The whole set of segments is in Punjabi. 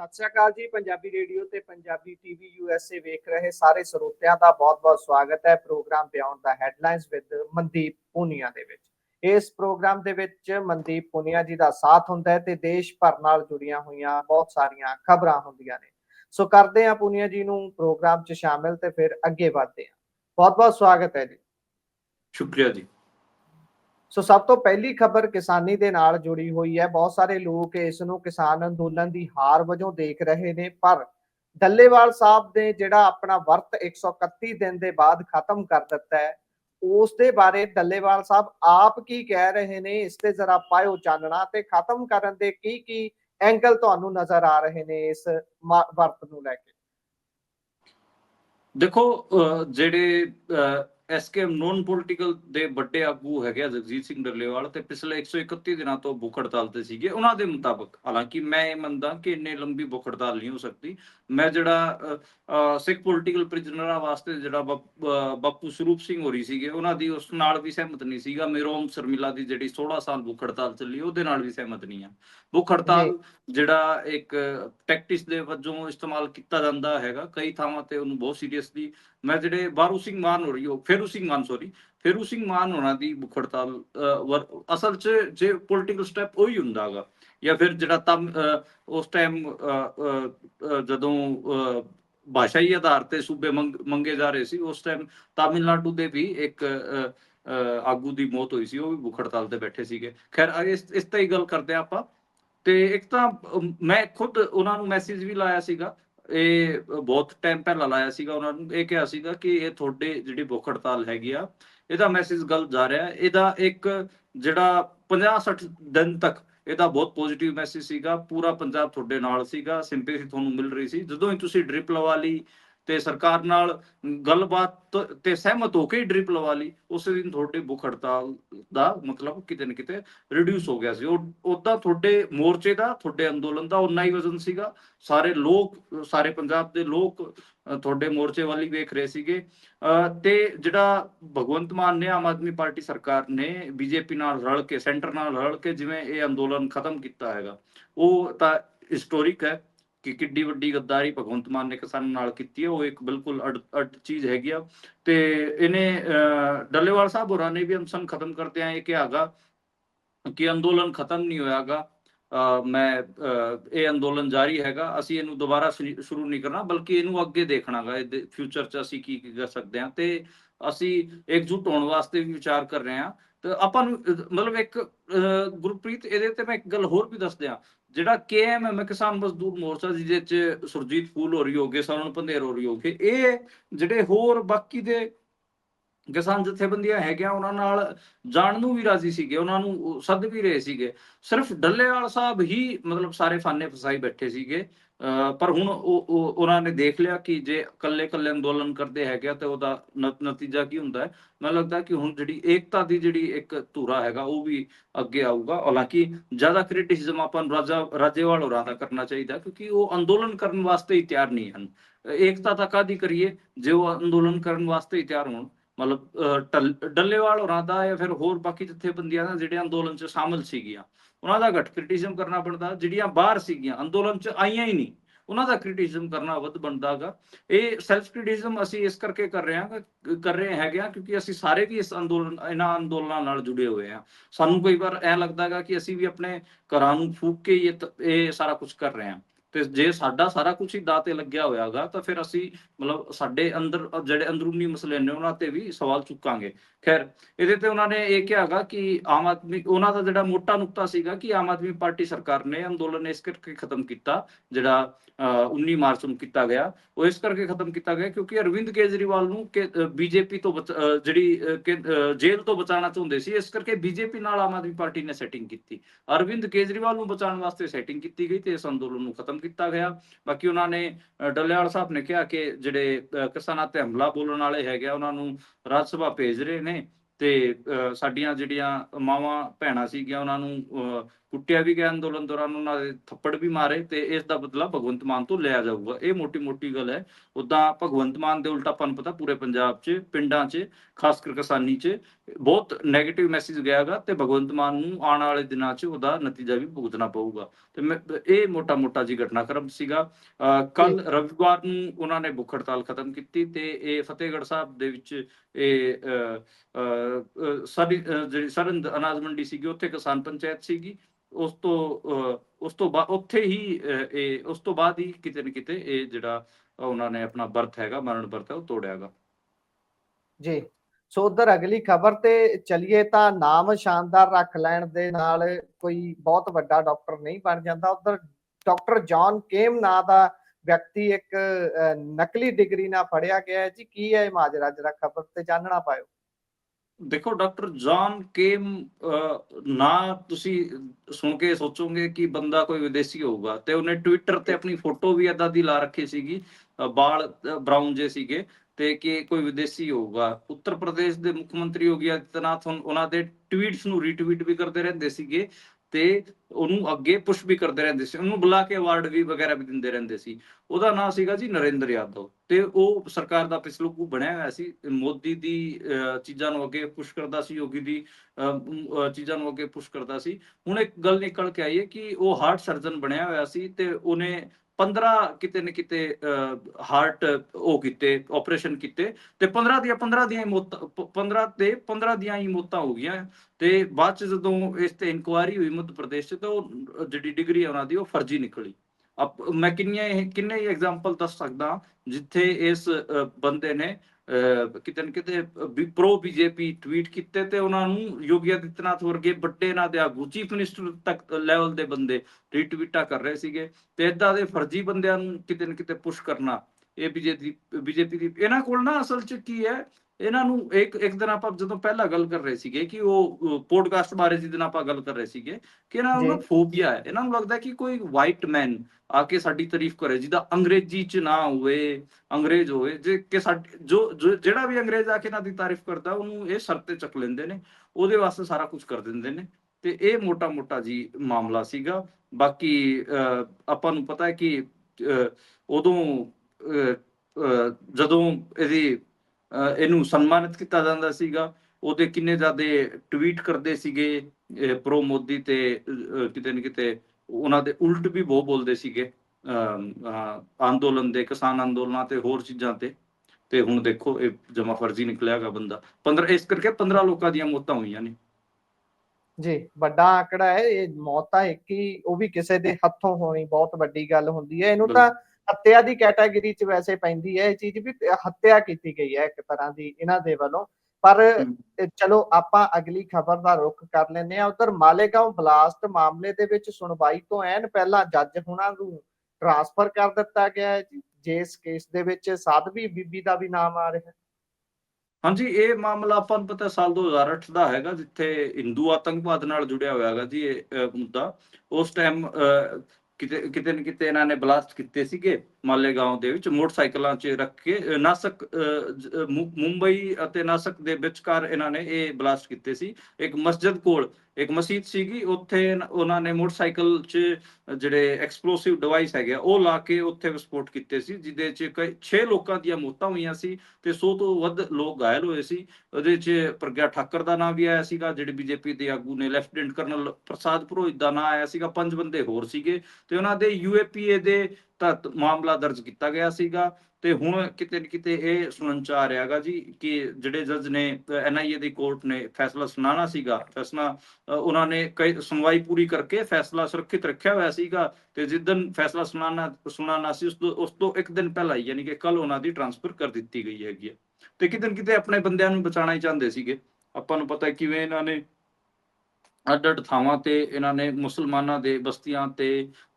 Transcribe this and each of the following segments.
ਸਤਿ ਸ਼੍ਰੀ ਅਕਾਲ ਜੀ, ਪੰਜਾਬੀ ਰੇਡੀਓ ਤੇ ਪੰਜਾਬੀ ਟੀਵੀ ਯੂਐਸਏ ਵੇਖ ਰਹੇ ਸਾਰੇ ਸਰੋਤਿਆਂ ਦਾ ਬਹੁਤ-ਬਹੁਤ ਸਵਾਗਤ ਹੈ programme beyond the headlines with Mandeep Punia ਦੇ ਵਿੱਚ। ਇਸ ਪ੍ਰੋਗਰਾਮ ਦੇ ਵਿੱਚ ਮਨਦੀਪ ਪੁਨੀਆ ਜੀ ਦਾ ਸਾਥ ਹੁੰਦਾ ਹੈ ਤੇ ਦੇਸ਼ ਭਰ ਨਾਲ ਜੁੜੀਆਂ ਹੋਈਆਂ ਬਹੁਤ ਸਾਰੀਆਂ ਖਬਰਾਂ ਹੁੰਦੀਆਂ ਨੇ। ਸੋ ਕਰਦੇ ਹਾਂ ਪੂਨੀਆ ਜੀ ਨੂੰ ਪ੍ਰੋਗਰਾਮ 'ਚ ਸ਼ਾਮਿਲ ਤੇ ਫਿਰ ਅੱਗੇ ਵਧਦੇ ਹਾਂ। ਬਹੁਤ-ਬਹੁਤ ਸਵਾਗਤ ਹੈ ਜੀ। ਸ਼ੁਕਰੀਆ ਜੀ। ਸੋ ਸਭ ਤੋਂ ਪਹਿਲੀ ਖਬਰ ਕਿਸਾਨੀ ਦੇ ਨਾਲ ਜੁੜੀ ਹੋਈ ਹੈ। ਬਹੁਤ ਸਾਰੇ ਲੋਕ ਇਸ ਨੂੰ ਕਿਸਾਨ ਅੰਦੋਲਨ ਦੀ ਹਾਰ ਵਜੋਂ ਦੇਖ ਰਹੇ ਨੇ ਪਰ ਡੱਲੇਵਾਲ ਸਾਹਿਬ ਨੇ ਜਿਹੜਾ ਆਪਣਾ ਵਰਤ 131 ਦਿਨ ਦੇ ਬਾਅਦ ਖਤਮ ਕਰ ਦਿੱਤਾ ਹੈ ਉਸ ਦੇ ਬਾਰੇ ਡੱਲੇਵਾਲ ਸਾਹਿਬ ਆਪ ਕੀ ਕਹਿ ਰਹੇ ਨੇ? ਇਸ ਤੇ ਜ਼ਰਾ ਪਾਇਓ ਚਾਨਣਾ ਤੇ ਖਤਮ ਕਰਨ ਦੇ ਕੀ ਕੀ ਐਂਗਲ ਤੁਹਾਨੂੰ ਨਜ਼ਰ ਆ ਰਹੇ ਨੇ ਇਸ ਵਰਤ ਨੂੰ ਲੈ ਕੇ? ਦੇਖੋ ਅਹ, ਜਿਹੜੇ ਐਸਕੇਐਮ ਨੋਨ ਪੋਲਿਟੀਕਲ ਦੇ ਵੱਡੇ ਆਗੂ ਹੈਗੇ ਆ ਜਗਜੀਤ ਸਿੰਘ ਡੱਲੇਵਾਲ ਤੇ ਪਿਛਲੇ 131 ਦਿਨਾਂ ਤੋਂ ਭੁੱਖ ਹੜਤਾਲ ਤੇ ਸੀਗੇ। ਉਹਨਾਂ ਦੇ ਮੁਤਾਬਕ ਹਾਲਾਂਕਿ ਮੈਂ ਇਹ ਮੰਨਦਾ ਕਿ ਇੰਨੇ ਲੰਬੀ ਭੁੱਖ ਹੜਤਾਲ ਨਹੀਂ ਹੋ ਸਕਦੀ। ਮੈਂ ਜਿਹੜਾ ਸਿੱਖ ਪੋਲਿਟੀਕਲ ਪ੍ਰਿਜ਼ਨਰਾਂ ਵਾਸਤੇ ਜਿਹੜਾ ਬਾਪੂ ਸਰੂਪ ਸਿੰਘ ਹੋਰੀ ਸੀਗੇ ਉਹਨਾਂ ਦੀ ਉਸ ਨਾਲ ਵੀ ਸਹਿਮਤ ਨਹੀਂ ਸੀਗਾ। ਮੇਰੋਮ ਸ਼ਰਮਿਲਾ ਦੀ ਜਿਹੜੀ 16 ਸਾਲ ਭੁੱਖ ਹੜਤਾਲ ਚੱਲੀ ਉਹਦੇ ਨਾਲ ਵੀ ਸਹਿਮਤ ਨਹੀਂ ਆ ਭੁੱਖ ਹੜਤਾਲ ਜਿਹੜਾ ਇੱਕ ਟੈਕਟਿਸ ਦੇ ਵਜੋਂ ਇਸਤੇਮਾਲ ਕੀਤਾ ਜਾਂਦਾ ਹੈਗਾ। ਕਈ ਥਾਵਾਂ ਤੇ ਉਹਨੂੰ ਬਹੁਤ ਸੀਰੀਅਸਲੀ ਮੈਂ ਜਿਹੜੇ ਬਾਰੂ ਸਿੰਘ ਮਾਨ ਹੋ ਰਹੀ ਉਹ ਫੇਰੂ ਸਿੰਘ ਮਾਨ ਸੌਰੀ ਫੇਰੂ ਸਿੰਘ ਮਾਨ ਹੋਣਾ ਦੀ ਭੁੱਖ ਅਸਲ 'ਚ ਜੇ ਪੋਲਿਟੀਕਲ ਸਟੈਪ ਉਹੀ ਹੁੰਦਾਗਾ, ਜਾਂ ਫਿਰ ਜਿਹੜਾ ਤਮ ਉਸ ਟਾਈਮ ਜਦੋਂ ਭਾਸ਼ਾਈ ਆਧਾਰ ਤੇ ਸੂਬੇ ਮੰਗ- ਮੰਗੇ ਜਾ ਰਹੇ ਸੀ, ਉਸ ਟਾਈਮ ਤਾਮਿਲਨਾਡੂ ਦੇ ਵੀ ਇੱਕ ਆਗੂ ਦੀ ਮੌਤ ਹੋਈ ਸੀ, ਉਹ ਵੀ ਭੁੱਖ ਤੇ ਬੈਠੇ ਸੀਗੇ। ਖੈਰ ਇਸ ਇਸ ਤੇ ਹੀ ਗੱਲ ਕਰਦੇ ਹਾਂ ਆਪਾਂ। ਤੇ ਇੱਕ ਤਾਂ ਮੈਂ ਖੁਦ ਉਹਨਾਂ ਨੂੰ ਮੈਸੇਜ ਵੀ ਲਾਇਆ ਸੀਗਾ ਇਹ ਬਹੁਤ ਟਾਈਮ ਪਹਿਲਾਂ ਲਾਇਆ ਸੀਗਾ ਉਹਨਾਂ ਨੂੰ, ਇਹ ਕਿਹਾ ਸੀਗਾ ਕਿ ਇਹ ਤੁਹਾਡੇ ਜਿਹੜੀ ਭੁੱਖ ਹੜਤਾਲ ਹੈਗੀ ਆ, ਇਹਦਾ ਮੈਸੇਜ ਗਲਤ ਜਾ ਰਿਹਾ ਇਹਦਾ ਇੱਕ ਜਿਹੜਾ 50 60 ਦਿਨ ਤੱਕ ਇਹਦਾ ਬਹੁਤ ਪੋਜ਼ਿਟਿਵ ਮੈਸੇਜ ਸੀਗਾ, ਪੂਰਾ ਪੰਜਾਬ ਤੁਹਾਡੇ ਨਾਲ ਸੀਗਾ ਸਿੰਪੈਥੀ ਤੁਹਾਨੂੰ ਮਿਲ ਰਹੀ ਸੀ। ਜਦੋਂ ਹੀ ਤੁਸੀਂ ਡ੍ਰਿਪ ਲਵਾ ਲਈ ਤੇ ਸਰਕਾਰ ਨਾਲ ਗੱਲਬਾਤ ਤੇ ਸਹਿਮਤ ਹੋ ਕੇ ਹੀ ਡ੍ਰਿਪ ਲਵਾ ਲਈ। ਉਸੇ ਦਿਨ ਤੁਹਾਡੇ ਭੁੱਖ ਹੜਤਾਲ ਦਾ ਮਤਲਬ ਕਿਤੇ ਨਾ ਕਿਤੇ ਰਿਡਿਊਸ ਹੋ ਗਿਆ ਸੀ। ਉਹ ਉਦਾਂ ਤੁਹਾਡੇ ਮੋਰਚੇ ਦਾ ਤੁਹਾਡੇ ਅੰਦੋਲਨ ਦਾ ਉਨਾ ਹੀ ਵਜ਼ਨ ਸੀਗਾ। ਸਾਰੇ ਲੋਕ ਸਾਰੇ ਪੰਜਾਬ ਦੇ ਲੋਕ ਤੁਹਾਡੇ ਮੋਰਚੇ ਵਾਲੀ ਵੇਖ ਰਹੇ ਸੀਗੇ। ਅ, ਤੇ ਜਿਹੜਾ ਭਗਵੰਤ ਮਾਨ ਨੇ ਆਮ ਆਦਮੀ ਪਾਰਟੀ ਸਰਕਾਰ ਨੇ ਬੀਜੇਪੀ ਨਾਲ ਰਲ ਕੇ ਸੈਂਟਰ ਨਾਲ ਰਲ ਕੇ ਜਿਵੇਂ ਇਹ ਅੰਦੋਲਨ ਖਤਮ ਕੀਤਾ ਹੈਗਾ ਉਹ ਤਾਂ ਹਿਸਟੋਰਿਕ ਹੈ। ਕਿ ਕਿੱਡੀ ਵੱਡੀ ਗੱਦਾਰੀ ਭਗਵੰਤ ਮਾਨ ਨੇ ਕਿਸਾਨਾਂ ਨਾਲ ਕੀਤੀ ਹੈ ਉਹ ਇੱਕ ਬਿਲਕੁਲ ਅਡ ਚੀਜ਼ ਹੈਗੀ ਆ। ਤੇ ਇਹਨੇ ਡੱਲੇਵਾਲ ਸਾਹਿਬ ਹੋਰਾਂ ਨੇ ਵੀ ਅਨਸ਼ਨ ਖਤਮ ਕਰਦੇ ਆ ਇਹ ਕਿਹਾਗਾ ਕਿ ਅੰਦੋਲਨ ਖਤਮ ਨਹੀਂ ਹੋਇਆਗਾ ਮੈਂ ਇਹ ਅੰਦੋਲਨ ਜਾਰੀ ਹੈਗਾ ਅਸੀਂ ਇਹਨੂੰ ਦੁਬਾਰਾ ਸ਼ੁਰੂ ਨਹੀਂ ਕਰਨਾ ਬਲਕਿ ਇਹਨੂੰ ਅੱਗੇ ਦੇਖਣਾਗਾ ਇਹਦੇ ਫਿਊਚਰ 'ਚ ਅਸੀਂ ਕੀ ਕੀ ਕਰ ਸਕਦੇ ਹਾਂ। ਤੇ ਅਸੀਂ ਇਕਜੁੱਟ ਹੋਣ ਵਾਸਤੇ ਵੀ ਵਿਚਾਰ ਕਰ ਰਹੇ ਹਾਂ। ਤੇ ਆਪਾਂ ਨੂੰ ਮਤਲਬ ਇੱਕ ਅ, ਗੁਰਪ੍ਰੀਤ ਇਹਦੇ ਤੇ ਮੈਂ ਇੱਕ ਗੱਲ ਹੋਰ ਵੀ ਦੱਸ ਦਿਆਂ। ਜਿਹੜਾ ਕੇਐਮ ਹੈ ਮੈਂ ਕਿਸਾਨ ਮਜ਼ਦੂਰ ਮੋਰਚਾ ਜਿਹਦੇ ਚ ਸੁਰਜੀਤ ਫੂਲ ਹੋ ਰਹੀ ਹੋਗੇ ਸਰਵਣ ਪੰਧੇਰ ਹੋ ਰਹੀ ਹੋਗੇ ਇਹ ਜਿਹੜੇ ਹੋਰ ਬਾਕੀ ਦੇ ਕਿਸਾਨ ਜਥੇਬੰਦੀਆਂ ਹੈਗੀਆਂ, ਉਹਨਾਂ ਨਾਲ ਜਾਣ ਨੂੰ ਵੀ ਰਾਜ਼ੀ ਸੀਗੇ, ਉਹਨਾਂ ਨੂੰ ਸੱਦ ਵੀ ਰਹੇ ਸੀਗੇ। ਸਿਰਫ ਡੱਲੇਵਾਲ ਸਾਹਿਬ ਹੀ ਮਤਲਬ ਸਾਰੇ ਫਾਨੇ ਫਸਾਈ ਬੈਠੇ ਸੀਗੇ। ਅਹ ਪਰ ਹੁਣ ਉਹ ਉਹਨਾਂ ਨੇ ਦੇਖ ਲਿਆ ਕਿ ਜੇ ਇਕੱਲੇ ਇਕੱਲੇ ਅੰਦੋਲਨ ਕਰਦੇ ਹੈਗੇ ਆ ਤੇ ਉਹਦਾ ਨਤੀਜਾ ਕੀ ਹੁੰਦਾ ਹੈ? ਮੈਨੂੰ ਲੱਗਦਾ ਕਿ ਹੁਣ ਜਿਹੜੀ ਏਕਤਾ ਦੀ ਜਿਹੜੀ ਇੱਕ ਧੂਰਾ ਹੈਗਾ, ਉਹ ਵੀ ਅੱਗੇ ਆਊਗਾ। ਹਾਲਾਂਕਿ ਜ਼ਿਆਦਾ ਕ੍ਰਿਟਿਸਿਜ਼ਮ ਆਪਾਂ ਨੂੰ ਰਾਜਾ, ਰਾਜੇਵਾਲ ਹੋਰਾਂ ਦਾ ਕਰਨਾ ਚਾਹੀਦਾ, ਕਿਉਂਕਿ ਉਹ ਅੰਦੋਲਨ ਕਰਨ ਵਾਸਤੇ ਹੀ ਤਿਆਰ ਨਹੀਂ ਹਨ। ਏਕਤਾ ਤਾਂ ਕਾਦੀ ਕਰੀਏ? ਜੇ ਉਹ ਅੰਦੋਲਨ ਕਰਨ ਵਾਸਤੇ ਹੀ ਤਿਆਰ ਹੋਣ ਮਤਲਬ ਡੱਲੇਵਾਲ ਹੋਰਾਂ ਦਾ ਜਾਂ ਫਿਰ ਹੋਰ ਬਾਕੀ ਜਥੇਬੰਦੀਆਂ ਦਾ ਜਿਹੜੇ ਅੰਦੋਲਨ 'ਚ ਸ਼ਾਮਲ ਸੀਗੀਆਂ, ਉਹਨਾਂ ਦਾ ਘੱਟ ਕ੍ਰਿਟਿਸਿਜ਼ਮ ਕਰਨਾ ਬਣਦਾ, ਜਿਹੜੀਆਂ ਬਾਹਰ ਸੀਗੀਆਂ, ਅੰਦੋਲਨ 'ਚ ਆਈਆਂ ਹੀ ਨਹੀਂ, ਉਹਨਾਂ ਦਾ ਕ੍ਰਿਟਿਸਿਜ਼ਮ ਕਰਨਾ ਵੱਧ ਬਣਦਾਗਾ। ਇਹ ਸੈਲਫ ਕ੍ਰਿਟਿਸਿਜ਼ਮ ਅਸੀਂ ਇਸ ਕਰਕੇ ਕਰ ਰਹੇ ਹਾਂ ਕਿ- ਕਰ ਰਹੇ ਹੈਗੇ ਆ ਕਿਉਂਕਿ ਅਸੀਂ ਸਾਰੇ ਵੀ ਇਸ ਅੰਦੋਲਨ, ਇਹਨਾਂ ਅੰਦੋਲਨਾਂ ਨਾਲ ਜੁੜੇ ਹੋਏ ਆ ਸਾਨੂੰ ਕਈ ਵਾਰ ਐ ਲੱਗਦਾਗਾ ਕਿ ਅਸੀਂ ਵੀ ਆਪਣੇ ਘਰਾਂ ਨੂੰ ਫੂਕ ਕੇ ਇਹ ਸਾਰਾ ਕੁਝ ਕਰ ਰਹੇ ਹਾਂ। ਤੇ ਜੇ ਸਾਡਾ ਸਾਰਾ ਕੁਝ ਹੀ ਦਾਅ ਤੇ ਲੱਗਿਆ ਹੋਇਆਗਾ ਤਾਂ ਫਿਰ ਅਸੀਂ ਮਤਲਬ ਸਾਡੇ ਅੰਦਰ ਜਿਹੜੇ ਅੰਦਰੂਨੀ ਮਸਲੇ ਨੇ ਉਹਨਾਂ ਤੇ ਵੀ ਸਵਾਲ ਚੁੱਕਾਂਗੇ। ਖੈਰ ਇਹਦੇ ਤੇ ਉਹਨਾਂ ਨੇ ਇਹ ਕਿਹਾਗਾ ਕਿ ਆਮ ਆਦਮੀ ਉਹਨਾਂ ਦਾ ਜਿਹੜਾ ਮੋਟਾ ਨੁਕਤਾ ਸੀਗਾ ਕਿ ਆਮ ਆਦਮੀ ਪਾਰਟੀ ਸਰਕਾਰ ਨੇ ਅੰਦੋਲਨ ਇਸ ਕਰਕੇ ਖਤਮ ਕੀਤਾ ਜਿਹੜਾ 19 ਮਾਰਚ ਨੂੰ ਕੀਤਾ ਗਿਆ। ਉਹ ਇਸ ਕਰਕੇ ਖਤਮ ਕੀਤਾ ਗਿਆ ਕਿਉਂਕਿ ਅਰਵਿੰਦ ਕੇਜਰੀਵਾਲ ਨੂੰ ਬੀਜੇਪੀ ਤੋਂ ਬਚ- ਅਹ, ਜਿਹੜੀ ਅਹ, ਕੇ- ਜੇਲ੍ਹ ਤੋਂ ਬਚਾਉਣਾ ਚਾਹੁੰਦੇ ਸੀ ਇਸ ਕਰਕੇ ਬੀਜੇਪੀ ਨਾਲ ਆਮ ਆਦਮੀ ਪਾਰਟੀ ਨੇ ਸੈਟਿੰਗ ਕੀਤੀ। ਅਰਵਿੰਦ ਕੇਜਰੀਵਾਲ ਨੂੰ ਬਚਾਉਣ ਵਾਸਤੇ ਸੈਟਿੰਗ ਕੀਤੀ ਗਈ ਤੇ ਇਸ ਅੰਦੋਲਨ ਨੂੰ ਖਤਮ ਕੀਤਾ ਗਿਆ। ਬਾਕੀ ਉਹਨਾਂ ਨੇ ਅਹ, ਡੱਲੇਵਾਲ ਸਾਹਿਬ ਨੇ ਕਿਹਾ ਕਿ ਜਿਹੜੇ ਅਹ, ਕਿਸਾਨਾਂ ਤੇ ਹਮਲਾ ਬੋਲਣ ਵਾਲੇ ਹੈਗੇ ਆ ਉਹਨਾਂ ਨੂੰ ਰਾਜ ਸਭਾ ਭੇਜ ਰਹੇ ਨੇ। ਤੇ ਸਾਡੀਆਂ ਜਿਹੜੀਆਂ ਮਾਵਾਂ ਭੈਣਾਂ ਸੀਗੀਆਂ ਉਹਨਾਂ ਨੂੰ ਕੁੱਟਿਆ ਵੀ ਗਿਆ ਅੰਦੋਲਨ ਦੌਰਾਨ ਉਹਨਾਂ ਦੇ ਥੱਪੜ ਵੀ ਮਾਰੇ ਤੇ ਇਸ ਦਾ ਬਦਲਾ ਭਗਵੰਤ ਮਾਨ ਤੋਂ ਲਿਆ ਜਾਊਗਾ। ਇਹ ਮੋਟੀ ਮੋਟੀ ਗੱਲ ਹੈ। ਉਦਾਂ ਭਗਵੰਤ ਮਾਨ ਦੇ ਉਲਟਾ ਆਪਾਂ ਨੂੰ ਪਤਾ ਪੂਰੇ ਪੰਜਾਬ 'ਚ ਪਿੰਡਾਂ 'ਚ ਖਾਸ ਕਰ ਕਿਸਾਨੀ 'ਚ ਬਹੁਤ 네ਗੇਟਿਵ ਮੈਸੇਜ ਗਿਆਗਾ ਤੇ ਭਗਵੰਤ ਮਾਨ ਨੂੰ ਆਉਣ ਵਾਲੇ ਦਿਨਾਂ 'ਚ ਉਹਦਾ ਨਤੀਜਾ ਵੀ ਭੁਗਤਣਾ ਪਊਗਾ। ਤੇ ਇਹ ਮੋਟਾ ਮੋਟਾ ਜੀ ਘਟਨਾਕ੍ਰਮ ਸੀਗਾ। ਕੱਲ ਰਵਿਵਾਰ ਨੂੰ ਉਹਨਾਂ ਨੇ ਭੁੱਖ ਹੜਤਾਲ ਖਤਮ ਕੀਤੀ ਤੇ ਇਹ ਫਤਿਹਗੜ੍ਹ ਸਾਹਿਬ ਦੇ ਵਿੱਚ ਇਹ ਸਾਡੀ ਜਿਹੜੀ ਸਰੰਦ ਅਨਾਜ ਮੰਡੀ ਸੀਗੀ, ਉੱਥੇ ਕਿਸਾਨ ਪੰਚਾਇਤ ਸੀਗੀ। ਉਸ ਤੋਂ ਉਸ ਤੋਂ ਬਾਅਦ ਉੱਥੇ ਹੀ ਇਹ, ਉਸ ਤੋਂ ਬਾਅਦ ਹੀ ਕਿਤੇ ਨਾ ਕਿਤੇ ਇਹ ਜਿਹੜਾ ਉਹਨਾਂ ਨੇ ਆਪਣਾ ਵਰਤ ਹੈਗਾ, ਮਰਨ ਵਰਤ ਹੈ, ਉਹ ਤੋੜਿਆਗਾ ਜੀ। ਸੋ ਉਧਰ ਅਗਲੀ ਖਬਰ ਤੇ ਚਲਿਏ ਤਾਂ ਨਾਮ ਸ਼ਾਨਦਾਰ ਰੱਖ ਲੈਣ ਦੇ ਨਾਲ ਕੋਈ ਬਹੁਤ ਵੱਡਾ ਡਾਕਟਰ ਨਹੀਂ ਬਣ ਜਾਂਦਾ। ਉਧਰ ਡਾਕਟਰ ਜੌਨ ਕੇਮ ਨਾਂ ਦਾ ਵਿਅਕਤੀ ਇੱਕ ਨਕਲੀ ਡਿਗਰੀ ਨਾਲ ਫੜਿਆ ਗਿਆ ਹੈ। ਜੀ, ਕੀ ਹੈ ਇਹ ਮਾਜਰਾ, ਜਰਾ ਖਬਰ ਤੇ ਜਾਣਨਾ ਪਾਇਓ। ਦੇਖੋ ਡਾਕਟਰ ਜੌਨ ਕੇਮ ਨਾ ਤੁਸੀਂ ਸੁਣ ਕੇ ਸੋਚੋਗੇ ਕਿ ਬੰਦਾ ਕੋਈ ਵਿਦੇਸ਼ੀ ਹੋਊਗਾ ਤੇ ਉਹਨੇ ਟਵਿੱਟਰ ਤੇ ਆਪਣੀ ਫੋਟੋ ਵੀ ਏਦਾਂ ਦੀ ਲਾ ਰੱਖੀ ਸੀਗੀ ਬਾਲ ਬਰਾਊਨ ਜੇ ਸੀਗੇ ਤੇ ਕਿ ਕੋਈ ਵਿਦੇਸ਼ੀ ਹੋਊਗਾ। ਉੱਤਰ ਪ੍ਰਦੇਸ਼ ਦੇ ਮੁੱਖ ਮੰਤਰੀ ਯੋਗੀ ਆਦਿੱਤਿਆਨਾਥ ਹੁਣ ਉਹਨਾਂ ਦੇ ਟਵੀਟਸ ਨੂੰ ਰੀਟਵੀਟ ਵੀ ਕਰਦੇ ਰਹਿੰਦੇ ਸੀਗੇ। ਤੇ ਉਹਨੂੰ ਅੱਗੇ ਪੁਸ਼ ਵੀ ਕਰਦੇ ਰਹਿੰਦੇ ਸੀ। ਉਹਨੂੰ ਬੁਲਾ ਕੇ ਅਵਾਰਡ ਵੀ ਵਗੈਰਾ ਵੀ ਦਿੰਦੇ ਰਹਿੰਦੇ ਸੀ। ਉਹਦਾ ਨਾਮ ਸੀਗਾ ਜੀ ਨਰਿੰਦਰ ਯਾਦਵ। ਤੇ ਉਹ ਸਰਕਾਰ ਦਾ ਪਿਛਲੂ ਬਣਿਆ ਹੋਇਆ ਸੀ। ਮੋਦੀ ਦੀ ਅਹ, ਚੀਜ਼ਾਂ ਨੂੰ ਅੱਗੇ ਪੁਸ਼ ਕਰਦਾ ਸੀ। ਯੋਗੀ ਦੀ ਅਹ, ਚੀਜ਼ਾਂ ਨੂੰ ਅੱਗੇ ਪੁਸ਼ ਕਰਦਾ ਸੀ। ਹੁਣ ਇੱਕ ਗੱਲ ਨਿਕਲ ਕੇ ਆਈ ਹੈ ਕਿ ਉਹ ਹਾਰਟ ਸਰਜਨ ਬਣਿਆ ਹੋਇਆ ਸੀ ਤੇ ਉਹਨੇ 15 ਕਿਤੇ ਨਾ ਕਿਤੇ ਹਾਰਟ ਉਹ ਕੀਤੇ ਆਪਰੇਸ਼ਨ ਕੀਤੇ, ਤੇ 15 ਦੀਆਂ 15 ਦੀਆਂ ਮੌਤਾਂ 15 ਤੇ 15 ਦੀਆਂ ਹੀ ਮੌਤਾਂ ਹੋ ਗਈਆਂ। ਤੇ ਬਾਅਦ ਚ ਜਦੋਂ ਇਸ ਤੇ ਇਨਕੁਆਇਰੀ ਹੋਈ ਮੱਧ ਪ੍ਰਦੇਸ਼ ਚ, ਤਾਂ ਉਹ ਜਿਹੜੀ ਡਿਗਰੀ ਹੈ ਉਹਨਾਂ ਦੀ, ਉਹ ਫਰਜ਼ੀ ਨਿਕਲੀ। ਅਪ ਮੈਂ ਕਿੰਨੀਆਂ ਕਿੰਨੇ ਐਗਜ਼ਾਮਪਲ ਦੱਸ ਸਕਦਾ, ਜਿੱਥੇ ਇਸ ਬੰਦੇ ਨੇ ਕਿਤੇ ਨਾ ਕਿਤੇ ਪ੍ਰੋ ਬੀਜੇਪੀ ਟਵੀਟ ਕੀਤੇ ਤੇ ਉਹਨਾਂ ਨੂੰ ਯੋਗੀ ਆਦਿੱਤਿਆਨਾਥ ਵਰਗੇ ਵੱਡੇ ਨਾ ਦੇ ਆਗੂ ਚੀਫ ਮਿਨਿਸਟਰ ਤੱਕ ਲੈਵਲ ਦੇ ਬੰਦੇ ਰੀਟਵੀਟਾਂ ਕਰ ਰਹੇ ਸੀਗੇ ਤੇ ਇਦਾਂ ਦੇ ਫਰਜ਼ੀ ਬੰਦਿਆਂ ਨੂੰ ਕਿਤੇ ਨਾ ਕਿਤੇ ਪੁਸ਼ ਕਰਨਾ, ਇਹ ਬੀਜੇਪੀ ਬੀਜੇਪੀ ਦੀ, ਇਹਨਾਂ ਕੋਲ ਨਾ ਅਸਲ ਚ ਕੀ ਹੈ ਇਹਨਾਂ ਨੂੰ ਇੱਕ ਇੱਕ ਦਿਨ ਆਪਾਂ ਜਦੋਂ ਪਹਿਲਾਂ ਗੱਲ ਕਰ ਰਹੇ ਸੀਗੇ ਕਿ ਉਹ ਪੋਡਕਾਸਟ ਬਾਰੇ ਜਿੱਦਨ ਆਪਾਂ ਗੱਲ ਕਰ ਰਹੇ ਸੀਗੇ ਕਿ ਇਹਨਾਂ ਨੂੰ। ਫੋਬੀਆ ਹੈ। ਇਹਨਾਂ ਨੂੰ ਲੱਗਦਾ ਕਿ ਕੋਈ ਵਾਈਟ ਮੈਨ ਆ ਕੇ ਸਾਡੀ ਤਾਰੀਫ ਕਰੇ ਜਿਹਦਾ ਅੰਗਰੇਜ਼ੀ ਚ ਨਾ ਹੋਵੇ ਅੰਗਰੇਜ਼ ਹੋਵੇ ਜੇ ਕਿ ਸਾਡੀ ਜੋ ਜਿਹੜਾ ਵੀ ਅੰਗਰੇਜ਼ ਆ ਕੇ ਇਹਨਾਂ ਦੀ ਤਾਰੀਫ ਕਰਦਾ ਉਹਨੂੰ ਇਹ ਸਰ ਤੇ ਚੱਕ ਲੈਂਦੇ ਨੇ ਉਹਦੇ ਵਾਸਤੇ ਸਾਰਾ ਕੁਝ ਕਰ ਦਿੰਦੇ ਨੇ। ਤੇ ਇਹ ਮੋਟਾ ਮੋਟਾ ਜੀ ਮਾਮਲਾ ਸੀਗਾ। ਬਾਕੀ ਆਪਾਂ ਨੂੰ ਪਤਾ ਹੈ ਕਿ ਉਦੋਂ ਜਦੋਂ ਇਹਦੀ ਇਹਨੂੰ ਸਨਮਾਨਿਤ ਕੀਤਾ ਜਾਂਦਾ ਸੀਗਾ। ਉਹਦੇ ਕਿੰਨੇ ਜ਼ਿਆਦੇ ਟਵੀਟ ਕਰਦੇ ਸੀਗੇ ਪ੍ਰੋ ਮੋਦੀ ਤੇ ਕਿਤੇ ਨਾ ਕਿਤੇ ਉਹਨਾਂ ਦੇ ਉਲਟ ਵੀ ਬਹੁਤ ਬੋਲਦੇ ਸੀਗੇ। ਅੰਦੋਲਨ ਦੇ, ਕਿਸਾਨ ਅੰਦੋਲਨਾਂ ਤੇ, ਹੋਰ ਚੀਜ਼ਾਂ ਤੇ। ਤੇ ਹੁਣ ਦੇਖੋ, ਇਹ ਜਮਾ ਫਰਜ਼ੀ ਨਿਕਲਿਆਗਾ ਬੰਦਾ। 15 ਇਸ ਕਰਕੇ 15 ਲੋਕਾਂ ਦੀਆਂ ਮੌਤਾਂ ਹੋਈਆਂ ਨੇ। ਜੀ, ਵੱਡਾ ਆંકੜਾ ਹੈ, ਇਹ ਮੌਤਾਂ ਇੱਕ ਹੀ, ਉਹ ਵੀ ਕਿਸੇ ਦੇ ਹੱਥੋਂ ਹੋਣੀ ਬਹੁਤ ਵੱਡੀ ਗੱਲ ਹੁੰਦੀ ਹੈ। ਇਹਨੂੰ ਤਾਂ ਹੱਤਿਆ ਦੀ ਕੈਟਾਗਰੀ 'ਚ ਵੈਸੇ ਪੈਂਦੀ ਹੈ ਇਹ ਚੀਜ਼ ਵੀ ਹੱਤਿਆ ਕੀਤੀ ਗਈ ਹੈ ਇੱਕ ਤਰ੍ਹਾਂ ਦੀ ਇਹਨਾਂ ਦੇ ਵੱਲੋਂ। ਪਰ ਚਲੋ ਆਪਾਂ ਅਗਲੀ ਖਬਰ ਦਾ ਰੁਖ ਕਰ ਲੈਂਦੇ ਆ ਉਧਰ ਮਾਲੇਗਾਂਵ ਬਲਾਸਟ ਮਾਮਲੇ ਦੇ ਵਿੱਚ ਸੁਣਵਾਈ ਤੋਂ ਐਨ ਪਹਿਲਾਂ ਜੱਜ ਹੁਣਾਂ ਨੂੰ ਟਰਾਂਸਫਰ ਕਰ ਦਿੱਤਾ ਗਿਆ ਹੈ ਜੀ। ਜਿਸ ਕੇਸ ਦੇ ਵਿੱਚ ਸਾਧਵੀ ਬੀਬੀ ਦਾ ਵੀ ਨਾਮ ਆ ਰਿਹਾ। ਹੈ ਹਾਂਜੀ ਇਹ ਮਾਮਲਾ ਆਪਾਂ ਨੂੰ ਪਤਾ ਸਾਲ 2008 ਦਾ ਹੈਗਾ ਜਿੱਥੇ ਹਿੰਦੂ ਆਤੰਕਵਾਦ ਨਾਲ ਜੁੜਿਆ ਹੋਇਆ ਹੈਗਾ ਜੀ ਇਹ ਮੁੱਦਾ। ਉਸ ਟਾਈਮ ਕਿਤੇ ਕਿਤੇ ਨਾ ਕਿਤੇ ਇਹਨਾਂ ਨੇ ਬਲਾਸਟ ਕੀਤੇ ਸੀਗੇ ਮਾਲੇਗਾਂਵ ਦੇ ਵਿੱਚ ਮੋਟਰਸਾਈਕਲਾਂ 'ਚ ਰੱਖ ਕੇ ਨਾਸਕ ਅਹ, ਮੁੰਬਈ ਅਤੇ ਨਾਸਕ ਦੇ ਵਿਚਕਾਰ ਇਹਨਾਂ ਨੇ ਇਹ ਬਲਾਸਟ ਕੀਤੇ ਸੀ। ਇੱਕ ਮਸਜਿਦ ਕੋਲ ਇੱਕ ਮਸਜਿਦ ਸੀਗੀ, ਉੱਥੇ ਉਹਨਾਂ ਨੇ ਮੋਟਰਸਾਈਕਲ 'ਚ ਜਿਹੜੇ ਐਕਸਪਲੋਸਿਵ ਡਿਵਾਈਸ ਹੈਗੇ ਉਹ ਲਾ ਕੇ ਉੱਥੇ ਵਿਸਫੋਟ ਕੀਤੇ ਸੀ, ਜਿਹਦੇ 'ਚ 6 ਲੋਕਾਂ ਦੀਆਂ ਮੌਤਾਂ ਹੋਈਆਂ ਸੀ ਤੇ 100 ਤੋਂ ਵੱਧ ਲੋਕ ਘਾਇਲ ਹੋਏ ਸੀ। ਉਹਦੇ 'ਚ ਪ੍ਰਗਿਆ ਠਾਕਰ ਦਾ ਨਾਮ ਵੀ ਆਇਆ ਸੀਗਾ, ਜਿਹੜੇ ਬੀਜੇਪੀ ਦੇ ਆਗੂ ਨੇ ਲੈਫਟੀਨੈਂਟ ਕਰਨਲ ਪ੍ਰਸਾਦ ਪੁਰੋਹਿਤ ਦਾ ਨਾਮ ਆਇਆ ਸੀਗਾ, ਪੰਜ ਬੰਦੇ ਹੋਰ ਸੀਗੇ। ਤੇ ਉਹਨਾਂ ਦੇ ਯੂਏਪੀਏ ਦੇ ਤਹਿਤ ਮਾਮਲਾ ਦਰਜ ਕੀਤਾ ਗਿਆ ਸੀਗਾ ਤੇ ਹੁਣ ਕਿਤੇ ਨਾ ਕਿਤੇ ਇਹ ਸੁਣਨ ਚ ਆ ਰਿਹਾਗਾ ਜੀ ਕਿ ਜਿਹੜੇ ਜੱਜ ਨੇ ਐਨਆਈਏ ਦੀ ਕੋਰਟ ਨੇ ਫੈਸਲਾ ਸੁਣਾਉਣਾ ਸੀਗਾ, ਫੈਸਲਾ ਉਹਨਾਂ ਨੇ ਕਈ, ਸੁਣਵਾਈ ਪੂਰੀ ਕਰਕੇ ਫੈਸਲਾ ਸੁਰੱਖਿਅਤ ਰੱਖਿਆ ਹੋਇਆ ਸੀਗਾ ਤੇ ਜਿਸ ਦਿਨ ਫੈਸਲਾ ਸੁਣਾਉਣਾ ਸੁਣਾਉਣਾ ਸੀ ਉਸ ਤੋਂ ਉਸ ਤੋਂ ਇੱਕ ਦਿਨ ਪਹਿਲਾਂ ਹੀ ਯਾਨੀ ਕਿ ਕੱਲ ਉਹਨਾਂ ਦੀ ਟ੍ਰਾਂਸਫਰ ਕਰ ਦਿੱਤੀ ਗਈ ਹੈਗੀ ਹੈ। ਤੇ ਕਿਤੇ ਨਾ ਕਿਤੇ ਆਪਣੇ ਬੰਦਿਆਂ ਨੂੰ ਬਚਾਉਣਾ ਹੀ ਚਾਹੁੰਦੇ ਸੀਗੇ। ਆਪਾਂ ਨੂੰ ਪਤਾ ਕਿਵੇਂ ਇਹਨਾਂ ਨੇ ਅੱਡ ਅੱਡ ਥਾਵਾਂ ਤੇ ਇਹਨਾਂ ਨੇ ਮੁਸਲਮਾਨਾਂ ਦੇ ਬਸਤੀਆਂ ਤੇ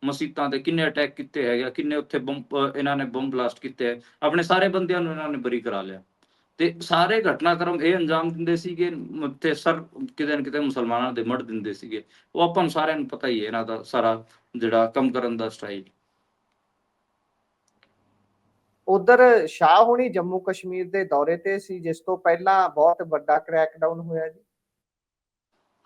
ਮਸਜਿਦਾਂ ਤੇ ਕਿੰਨੇ ਅਟੈਕ ਕੀਤੇ ਹੈਗੇ ਕਿੰਨੇ ਉੱਥੇ ਬੰਬ ਇਹਨਾਂ ਨੇ ਬੰਬ ਬਲਾਸਟ ਕੀਤੇ ਹੈ ਆਪਣੇ ਸਾਰੇ ਬੰਦਿਆਂ ਨੂੰ ਇਹਨਾਂ ਨੇ ਬਰੀ ਕਰਾ ਲਿਆ। ਤੇ ਸਾਰੇ ਘਟਨਾਕ੍ਰਮ ਇਹ ਅੰਜਾਮ ਦਿੰਦੇ ਸੀਗੇ ਤੇ ਸਰ ਕਿਤੇ ਨਾ ਕਿਤੇ ਮੁਸਲਮਾਨਾਂ ਦੇ ਮੜ ਦਿੰਦੇ ਸੀਗੇ। ਉਹ ਆਪਾਂ ਨੂੰ ਸਾਰਿਆਂ ਨੂੰ ਪਤਾ ਹੀ ਹੈ, ਇਹਨਾਂ ਦਾ ਸਾਰਾ ਜਿਹੜਾ ਕੰਮ ਕਰਨ ਦਾ ਸਟਾਈਲ ਉਧਰ ਸ਼ਾਹ ਹੁਣੀ ਜੰਮੂ ਕਸ਼ਮੀਰ ਦੇ ਦੌਰੇ ਤੇ ਸੀ, ਜਿਸ ਤੋਂ ਪਹਿਲਾਂ ਬਹੁਤ ਵੱਡਾ ਕ੍ਰੈਕਡਾਊਨ ਹੋਇਆ ਜੀ।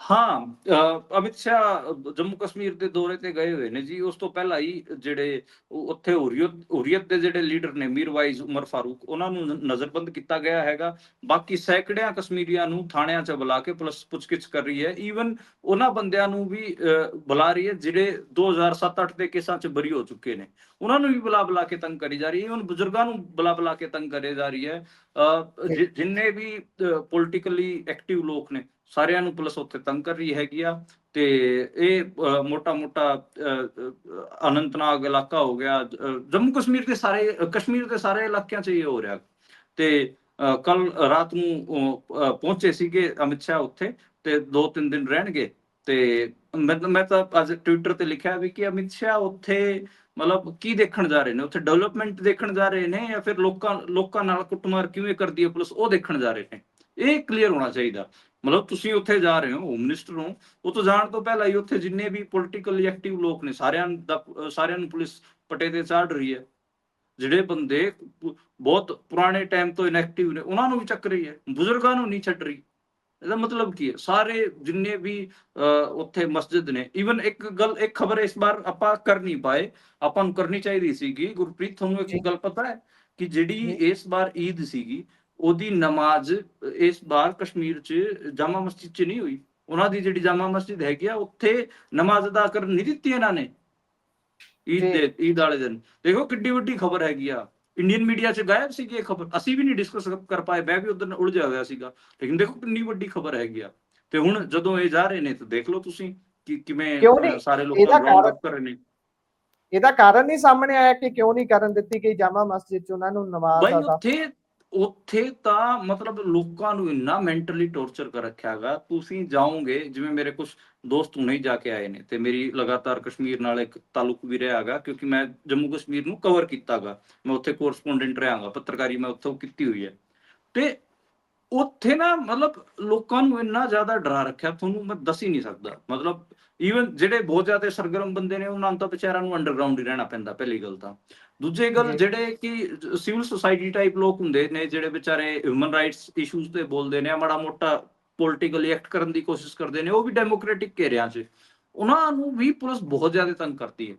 ਹਾਂ ਅ, ਅਮਿਤ ਸ਼ਾਹ ਜੰਮੂ ਕਸ਼ਮੀਰ ਦੇ ਦੌਰੇ ਤੇ ਗਏ ਹੋਏ ਨੇ ਜੀ। ਉਸ ਤੋਂ ਪਹਿਲਾਂ ਹੀ ਜਿਹੜੇ ਉਹ ਉੱਥੇ ਹੁਰੀਅਤ ਹੁਰੀਅਤ ਦੇ ਜਿਹੜੇ ਲੀਡਰ ਨੇ ਮੀਰਵਾਈਜ਼ ਉਮਰ ਫਾਰੂਕ ਉਹਨਾਂ ਨੂੰ ਨ- ਨਜ਼ਰਬੰਦ ਕੀਤਾ ਗਿਆ ਹੈਗਾ। ਬਾਕੀ ਸੈਂਕੜਿਆਂ ਕਸ਼ਮੀਰੀਆਂ ਨੂੰ ਥਾਣਿਆਂ 'ਚ ਬੁਲਾ ਕੇ ਪੁਲਿਸ ਪੁੱਛਗਿੱਛ ਕਰ ਰਹੀ ਹੈ। ਈਵਨ ਉਹਨਾਂ ਬੰਦਿਆਂ ਨੂੰ ਵੀ ਅ, ਬੁਲਾ ਰਹੀ ਹੈ ਜਿਹੜੇ 2007-8 ਦੇ ਕੇਸਾਂ 'ਚ ਬਰੀ ਹੋ ਚੁੱਕੇ ਨੇ। ਉਹਨਾਂ ਨੂੰ ਵੀ ਬੁਲਾ ਬੁਲਾ ਕੇ ਤੰਗ ਕਰੀ ਜਾ ਰਹੀ ਹੈ। ਈਵਨ ਬਜ਼ੁਰਗਾਂ ਨੂੰ ਬੁਲਾ ਬੁਲਾ ਕੇ ਤੰਗ ਕਰੀ ਜਾ ਰਹੀ ਹੈ। ਅ, ਜਿ- ਜਿੰਨੇ ਵੀ ਪੋਲੀਟੀਕਲੀ ਐਕਟਿਵ ਲੋਕ ਨੇ ਸਾਰਿਆਂ ਨੂੰ ਪੁਲਿਸ ਉੱਥੇ ਤੰਗ ਕਰ ਰਹੀ ਹੈਗੀ ਆ ਤੇ ਇਹ ਮੋਟਾ ਮੋਟਾ ਅਨੰਤਨਾਗ ਇਲਾਕਾ ਹੋ ਗਿਆ ਜੰਮੂ ਕਸ਼ਮੀਰ ਦੇ ਸਾਰੇ, ਕਸ਼ਮੀਰ ਦੇ ਸਾਰੇ ਇਲਾਕਿਆਂ 'ਚ ਇਹ ਹੋ ਰਿਹਾ। ਤੇ ਕੱਲ ਰਾਤ ਨੂੰ ਪਹੁੰਚੇ ਸੀਗੇ ਅਮਿਤ ਸ਼ਾਹ ਉੱਥੇ ਤੇ ਦੋ ਤਿੰਨ ਦਿਨ ਰਹਿਣਗੇ। ਤੇ ਮੈਂ ਮੈਂ ਤਾਂ ਅੱਜ ਟਵਿੱਟਰ ਤੇ ਲਿਖਿਆ ਵੀ ਕਿ ਅਮਿਤ ਸ਼ਾਹ ਉੱਥੇ ਮਤਲਬ ਕੀ ਦੇਖਣ ਜਾ ਰਹੇ ਨੇ? ਉੱਥੇ ਡਿਵੈਲਪਮੈਂਟ ਦੇਖਣ ਜਾ ਰਹੇ ਨੇ ਜਾਂ ਫਿਰ ਲੋਕਾਂ ਲੋਕਾਂ ਨਾਲ ਕੁੱਟਮਾਰ ਕਿਵੇਂ ਕਰਦੀ ਹੈ ਪੁਲਿਸ? ਉਹ ਦੇਖਣ ਜਾ ਰਹੇ ਨੇ। ਇਹ ਕਲੀਅਰ ਹੋਣਾ ਚਾਹੀਦਾ। ਮਤਲਬ ਤੁਸੀਂ ਉੱਥੇ ਜਾ ਰਹੇ ਹੋ ਹੋਮ ਮਿਨਿਸਟਰ ਹੋ ਉਹ ਤੋਂ ਜਾਣ ਤੋਂ ਪਹਿਲਾਂ ਹੀ ਉੱਥੇ ਜਿੰਨੇ ਵੀ ਪੋਲਿਟੀਕਲੀ ਐਕਟਿਵ ਲੋਕ ਨੇ ਸਾਰਿਆਂ ਦਾ ਸਾਰਿਆਂ ਨੂੰ ਪੁਲਿਸ ਪਟੇ ਤੇ ਚਾੜ ਰਹੀ ਹੈ ਜਿਹੜੇ ਬੰਦੇ ਬਹੁਤ ਪੁਰਾਣੇ ਟਾਈਮ ਤੋਂ ਇਨਐਕਟਿਵ ਨੇ ਉਹਨਾਂ ਨੂੰ ਵੀ ਚੱਕ ਰਹੀ ਹੈ ਬਜ਼ੁਰਗਾਂ ਨੂੰ ਨਹੀਂ ਛੱਡ ਰਹੀ ਇਹਦਾ ਮਤਲਬ ਕੀ ਹੈ ਸਾਰੇ ਜਿੰਨੇ ਵੀ ਉੱਥੇ ਮਸਜਿਦ ਨੇ ਈਵਨ ਇੱਕ ਗੱਲ ਇੱਕ ਖਬਰ ਇਸ ਵਾਰ ਆਪਾਂ ਕਰ ਨਹੀਂ ਪਾਏ ਆਪਾਂ ਨੂੰ ਕਰਨੀ ਚਾਹੀਦੀ ਸੀਗੀ ਗੁਰਪ੍ਰੀਤ ਤੁਹਾਨੂੰ। ਇੱਕ ਗੱਲ ਪਤਾ ਹੈ ਕਿ ਜਿਹੜੀ। ਇਸ ਵਾਰ ਈਦ ਸੀਗੀ ਉਹਦੀ ਨਮਾਜ਼ ਇਸ ਵਾਰ ਕਸ਼ਮੀਰ 'ਚ ਜਾਮਾ ਮਸਜਿਦ 'ਚ ਨਹੀਂ ਹੋਈ। ਉਹਨਾਂ ਦੀ ਜਿਹੜੀ ਜਾਮਾ ਮਸਜਿਦ ਹੈਗੀ ਆ ਉੱਥੇ ਨਮਾਜ਼ ਅਦਾ ਕਰਨ ਨਹੀਂ ਦਿੱਤੀ ਇਹਨਾਂ ਨੇ। ਈਦ। ਦੇ ਈਦ ਵਾਲੇ ਦਿਨ। ਦੇਖੋ ਕਿੱਡੀ ਵੱਡੀ ਖਬਰ ਹੈਗੀ ਆ। ਇੰਡੀਅਨ ਮੀਡੀਆ 'ਚ ਗਾਇਬ ਸੀਗੀ ਇਹ ਖਬਰ। ਅਸੀਂ ਵੀ ਨਹੀਂ ਡਿਸਕਸ ਕਰ ਪਾਏ ਮੈਂ ਵੀ ਉਧਰ ਉਲਝਿਆ ਹੋਇਆ ਸੀਗਾ। ਲੇਕਿਨ ਦੇਖੋ ਕਿੰਨੀ ਵੱਡੀ ਖਬਰ ਹੈਗੀ ਆ। ਤੇ ਹੁਣ ਜਦੋਂ ਇਹ ਜਾ ਰਹੇ ਨੇ ਤਾਂ ਦੇਖ ਲਓ ਤੁਸੀਂ ਕਿ ਕਿਵੇਂ ਸਾਰੇ ਲੋਕਾਂ ਰਾਉਂਡ ਅਪ ਕਰ ਰਹੇ ਨੇ। ਇਹਦਾ ਕਾਰਨ ਨਹੀਂ ਸਾਹਮਣੇ ਆਇਆ ਕਿ ਕਿਉਂ ਨਹੀਂ ਕਰਨ ਦਿੱਤੀ ਗਈ ਜਾਮਾ ਮਸਜਿਦ ਚ ਉਹਨਾਂ ਨੂੰ ਨਮਾਜ਼ ਬਾਈ ਅਦਾ। ਉੱਥੇ ਉੱਥੇ ਤਾਂ ਮਤਲਬ ਲੋਕਾਂ ਨੂੰ ਇੰਨਾ ਮੈਂਟਲੀ ਟੌਰਚਰ ਕਰ ਰੱਖਿਆਗਾ ਤੁਸੀਂ ਜਾਓਗੇ, ਜਿਵੇਂ ਮੇਰੇ ਕੁਝ ਦੋਸਤ ਹੁਣੇ ਹੀ ਜਾ ਕੇ ਆਏ ਨੇ ਤੇ ਮੇਰੀ ਲਗਾਤਾਰ ਕਸ਼ਮੀਰ ਨਾਲ ਇੱਕ ਤਾਲੁਕ ਵੀ ਰਿਹਾਗਾ ਕਿਉਂਕਿ ਮੈਂ ਜੰਮੂ ਕਸ਼ਮੀਰ ਨੂੰ ਕਵਰ ਕੀਤਾਗਾ ਮੈਂ ਉੱਥੇ ਕੋਰਸਪੋਂਡੈਂਟ ਰਹਾਗਾ ਪੱਤਰਕਾਰੀ ਮੈਂ ਉੱਥੋਂ ਕੀਤੀ ਹੋਈ ਹੈ। ਤੇ ਉੱਥੇ ਨਾ ਮਤਲਬ ਲੋਕਾਂ ਨੂੰ ਇੰਨਾ ਜ਼ਿਆਦਾ ਡਰਾ ਰੱਖਿਆ, ਤੁਹਾਨੂੰ ਮੈਂ ਦੱਸ ਹੀ ਨਹੀਂ ਸਕਦਾ। ਮਤਲਬ ਈਵਨ ਜਿਹੜੇ ਬਹੁਤ ਜ਼ਿਆਦਾ ਸਰਗਰਮ ਬੰਦੇ ਨੇ, ਉਹਨਾਂ ਨੂੰ ਤਾਂ ਵਿਚਾਰਿਆਂ ਨੂੰ ਅੰਡਰਗਰਾਉਂਡ ਹੀ ਰਹਿਣਾ ਪੈਂਦਾ, ਪਹਿਲੀ ਗੱਲ ਤਾਂ। ਦੂਜੀ ਗੱਲ। ਜਿਹੜੇ ਕਿ ਸਿਵਲ ਸੁਸਾਇਟੀ ਟਾਈਪ ਲੋਕ ਹੁੰਦੇ ਨੇ ਜਿਹੜੇ ਵਿਚਾਰੇ ਹਿਊਮਨ ਰਾਈਟਸ ਇਸ਼ੂਜ਼ ਤੇ ਬੋਲਦੇ ਨੇ ਮਾੜਾ ਮੋਟਾ ਪੋਲਿਟੀਕਲੀ ਐਕਟ ਕਰਨ ਦੀ ਕੋਸ਼ਿਸ਼ ਕਰਦੇ ਨੇ ਉਹ ਵੀ ਡੈਮੋਕ੍ਰੈਟਿਕ ਘੇਰਿਆਂ 'ਚ। ਉਹਨਾਂ ਨੂੰ ਵੀ ਪੁਲਿਸ ਬਹੁਤ ਜ਼ਿਆਦਾ ਤੰਗ ਕਰਦੀ ਹੈ।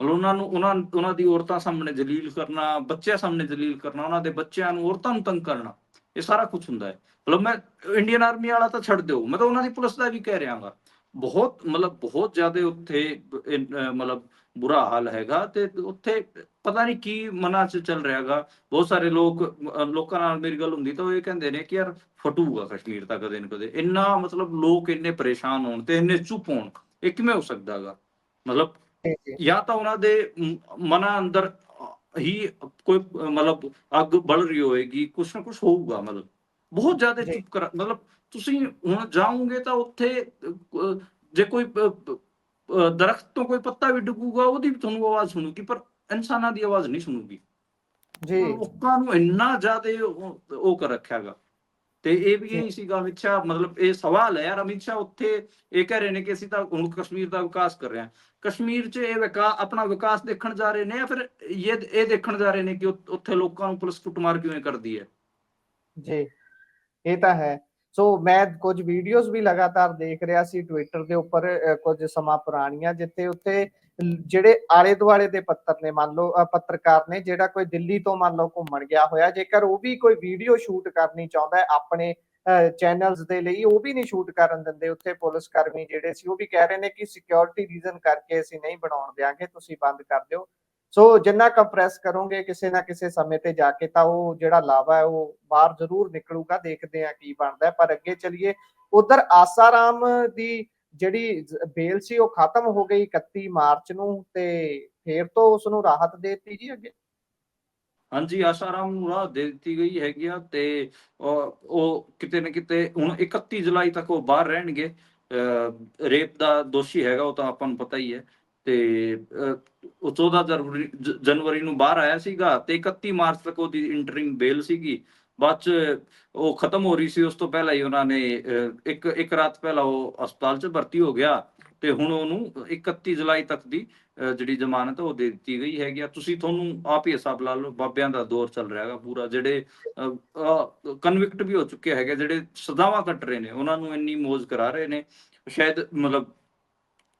ਮਤਲਬ ਉਹਨਾਂ ਨੂੰ ਉਹਨਾਂ ਉਹਨਾਂ ਦੀ ਔਰਤਾਂ ਸਾਹਮਣੇ ਜਲੀਲ ਕਰਨਾ ਬੱਚਿਆਂ ਸਾਹਮਣੇ ਜਲੀਲ ਕਰਨਾ ਉਹਨਾਂ ਦੇ ਬੱਚਿਆਂ ਨੂੰ ਔਰਤਾਂ ਨੂੰ ਤੰਗ ਕਰਨਾ ਇਹ ਸਾਰਾ ਕੁਝ ਹੁੰਦਾ ਹੈ। ਮਤਲਬ ਮੈਂ ਇੰਡੀਅਨ ਆਰਮੀ ਵਾਲਾ ਤਾਂ ਛੱਡ ਦਿਓ ਮੈਂ ਤਾਂ ਉਹਨਾਂ ਦੀ ਪੁਲਿਸ ਦਾ ਵੀ ਕਹਿ ਰਿਹਾਗਾ। ਬਹੁਤ ਮਤਲਬ ਬਹੁਤ ਜ਼ਿਆਦਾ ਉੱਥੇ ਮਤਲਬ ਬੁਰਾ ਹਾਲ ਹੈਗਾ ਤੇ ਉੱਥੇ ਪਤਾ ਨਹੀਂ ਕੀ ਮਨਾਂ 'ਚ ਚੱਲ ਰਿਹਾਗਾ ਬਹੁਤ ਸਾਰੇ ਲੋਕ ਲੋਕਾਂ ਨਾਲ ਮੇਰੀ ਗੱਲ ਹੁੰਦੀ ਤਾਂ ਉਹ ਇਹ ਕਹਿੰਦੇ ਨੇ ਕਿ ਯਾਰ ਫਟੂਗਾ ਕਸ਼ਮੀਰ ਤਾਂ ਕਦੇ ਨਾ ਕਦੇ। ਇੰਨਾ ਮਤਲਬ ਲੋਕ ਇੰਨੇ ਪਰੇਸ਼ਾਨ ਹੋਣ ਤੇ ਇੰਨੇ ਚੁੱਪ ਹੋਣ ਇਹ ਕਿਵੇਂ ਹੋ ਸਕਦਾਗਾ ਮਤਲਬ ਜੀ, ਤਾਂ ਉਹਨਾਂ ਦੇ ਮਨਾਂ ਅੰਦਰ ਹੀ ਕੋਈ ਮਤਲਬ ਅੱਗ ਬਲ ਰਹੀ ਹੋਏਗੀ ਕੁਛ ਨਾ ਕੁਛ ਹੋਊਗਾ ਮਤਲਬ। ਬਹੁਤ ਜ਼ਿਆਦਾ। ਚੁੱਪ ਕਰ ਮਤਲਬ ਤੁਸੀਂ ਹੁਣ ਜਾਓਗੇ ਤਾਂ ਉੱਥੇ ਜੇ ਕੋਈ ਦਰਖਤ ਤੋਂ ਕੋਈ ਪੱਤਾ ਵੀ ਡਿੱਗੂਗਾ ਉਹਦੀ ਵੀ ਤੁਹਾਨੂੰ ਆਵਾਜ਼ ਸੁਣੂਗੀ ਪਰ ਇਨਸਾਨਾਂ ਦੀ ਆਵਾਜ਼ ਨਹੀਂ ਸੁਣੂਗੀ। ਜੀ। ਲੋਕਾਂ ਨੂੰ ਇੰਨਾ ਜ਼ਿਆਦਾ ਉਹ ਕਰ ਰੱਖਿਆਗਾ ਤੇ ਇਹ ਵੀ। ਇਹੀ ਸੀਗਾ ਅਮਿਤ ਸ਼ਾਹ ਮਤਲਬ ਇਹ ਸਵਾਲ ਹੈ ਯਾਰ ਅਮਿਤ ਸ਼ਾਹ ਉੱਥੇ ਇਹ ਕਹਿ ਰਹੇ ਨੇ ਕਿ ਅਸੀਂ ਤਾਂ ਹੁਣ ਕਸ਼ਮੀਰ ਦਾ ਵਿਕਾਸ ਕਰ ਰਹੇ ਹਾਂ। ਕਸ਼ਮੀਰ 'ਚ ਇਹ ਵਿਕਾ ਆਪਣਾ ਵਿਕਾਸ ਦੇਖਣ ਜਾ ਰਹੇ ਨੇ ਜਾਂ ਫਿਰ ਇਹ ਇਹ ਦੇਖਣ ਜਾ ਰਹੇ ਨੇ ਕਿ ਉੱਥ- ਉੱਥੇ ਲੋਕਾਂ ਨੂੰ ਪੁਲਿਸ ਕੁੱਟਮਾਰ ਕਿਵੇਂ ਕਰਦੀ ਹੈ? ਜੀ। ਇਹ ਤਾਂ ਹੈ। ਸੋ ਮੈਂ ਕੁਝ ਵੀਡੀਓਜ਼ ਵੀ ਲਗਾਤਾਰ ਦੇਖ ਰਿਹਾ ਸੀ ਟਵਿੱਟਰ ਦੇ ਉੱਪਰ ਕੁਝ ਸਮਾਂ ਪੁਰਾਣੀਆਂ, ਜਿੱਥੇ ਉੱਥੇ ਜਿਹੜੇ ਆਲੇ ਦੁਆਲੇ ਦੇ ਪੱਤਰ ਨੇ, ਮੰਨ ਲਓ ਪੱਤਰਕਾਰ ਨੇ, ਜਿਹੜਾ ਕੋਈ ਦਿੱਲੀ ਤੋਂ ਮੰਨ ਲਓ ਘੁੰਮਣ ਗਿਆ ਹੋਇਆ, ਜੇਕਰ ਉਹ ਵੀ ਕੋਈ ਵੀਡੀਓ ਸ਼ੂਟ ਕਰਨੀ ਚਾਹੁੰਦਾ ਹੈ, ਆਪਣੇ ਚੈਨਲਸ ਦੇ ਲਈ, ਉਹ ਵੀ ਨਹੀਂ ਸ਼ੂਟ ਕਰਨ ਦਿੰਦੇ, ਉੱਥੇ ਪੁਲਿਸ ਕਰਮੀ ਜਿਹੜੇ ਸੀ, ਉਹ ਵੀ ਕਹਿ ਰਹੇ ਨੇ ਕਿ ਸਿਕਿਉਰਿਟੀ ਰੀਜ਼ਨ ਕਰਕੇ ਅਸੀਂ ਨਹੀਂ ਬਣਾਉਣ ਦਿਆਂਗੇ, ਤੁਸੀਂ ਬੰਦ ਕਰ ਦਿਓ। ਸੋ ਜਿੰਨਾ ਕੰਪਰੈਸ ਕਰੋਗੇ ਕਿਸੇ ਨਾ ਕਿਸੇ ਸਮੇਂ ਤੇ ਜਾ ਕੇ ਤਾਂ ਉਹ ਜਿਹੜਾ ਲਾਵਾ ਹੈ, ਉਹ ਬਾਹਰ ਜ਼ਰੂਰ ਨਿਕਲੂਗਾ, ਦੇਖਦੇ ਆ ਕੀ ਬਣਦਾ ਹੈ। ਪਰ ਅੱਗੇ ਚੱਲੀਏ, ਉਧਰ ਆਸਾਰਾਮ ਦੀ ਜਿਹੜੀ ਬੇਲ ਸੀ, ਉਹ ਖਤਮ ਹੋ ਗਈ 31 ਮਾਰਚ ਨੂੰ ਤੇ ਫੇਰ ਤੋਂ ਉਸ ਨੂੰ ਰਾਹਤ ਦੇ ਦਿੱਤੀ ਜੀ ਅੱਗੇ? ਹਾਂਜੀ, ਆਸਾਰਾਮ ਨੂੰ ਰਾਹ ਦੇ ਦਿੱਤੀ ਗਈ ਹੈਗੀ ਆ ਤੇ ਉਹ ਉਹ ਕਿਤੇ ਨਾ ਕਿਤੇ ਹੁਣ 31 ਜੁਲਾਈ ਤੱਕ ਉਹ ਬਾਹਰ ਰਹਿਣਗੇ। ਰੇਪ ਦਾ ਦੋਸ਼ੀ ਹੈਗਾ, ਉਹ ਤਾਂ ਆਪਾਂ ਨੂੰ ਪਤਾ ਹੀ ਹੈ। ਤੇ ਉਹ 14 ਜਨਵਰੀ ਜਨਵਰੀ ਨੂੰ ਬਾਹਰ ਆਇਆ ਸੀਗਾ ਤੇ 31 ਮਾਰਚ ਤੱਕ ਉਹਦੀ ਇੰਟਰਿਮ ਬੇਲ ਸੀਗੀ। ਬਾਅਦ ਚ ਉਹ ਖਤਮ ਹੋ ਰਹੀ ਸੀ ਉਸ ਤੋਂ ਪਹਿਲਾਂ ਹੀ ਉਹਨਾਂ ਨੇ ਅਹ, ਇੱਕ ਇੱਕ ਰਾਤ ਪਹਿਲਾਂ ਉਹ ਹਸਪਤਾਲ 'ਚ ਭਰਤੀ ਹੋ ਗਿਆ ਤੇ ਹੁਣ ਉਹਨੂੰ 31 ਜੁਲਾਈ ਤੱਕ ਦੀ ਜਿਹੜੀ ਜ਼ਮਾਨਤ ਉਹ ਦੇ ਦਿੱਤੀ ਗਈ ਹੈਗੀ ਆ। ਤੁਸੀਂ ਤੁਹਾਨੂੰ ਆਪ ਹੀ ਹਿਸਾਬ ਲਾ ਲਓ ਬਾਬਿਆਂ ਦਾ ਦੌਰ ਚੱਲ ਰਿਹਾ ਹੈਗਾ ਪੂਰਾ ਜਿਹੜੇ ਕਨਵਿਕਟ ਵੀ ਹੋ ਚੁੱਕੇ ਹੈਗੇ ਜਿਹੜੇ ਸਜ਼ਾਵਾਂ ਕੱਟ ਰਹੇ ਨੇ ਉਹਨਾਂ ਨੂੰ ਇੰਨੀ ਮੌਜ ਕਰਾ ਰਹੇ ਨੇ। ਸ਼ਾਇਦ ਮਤਲਬ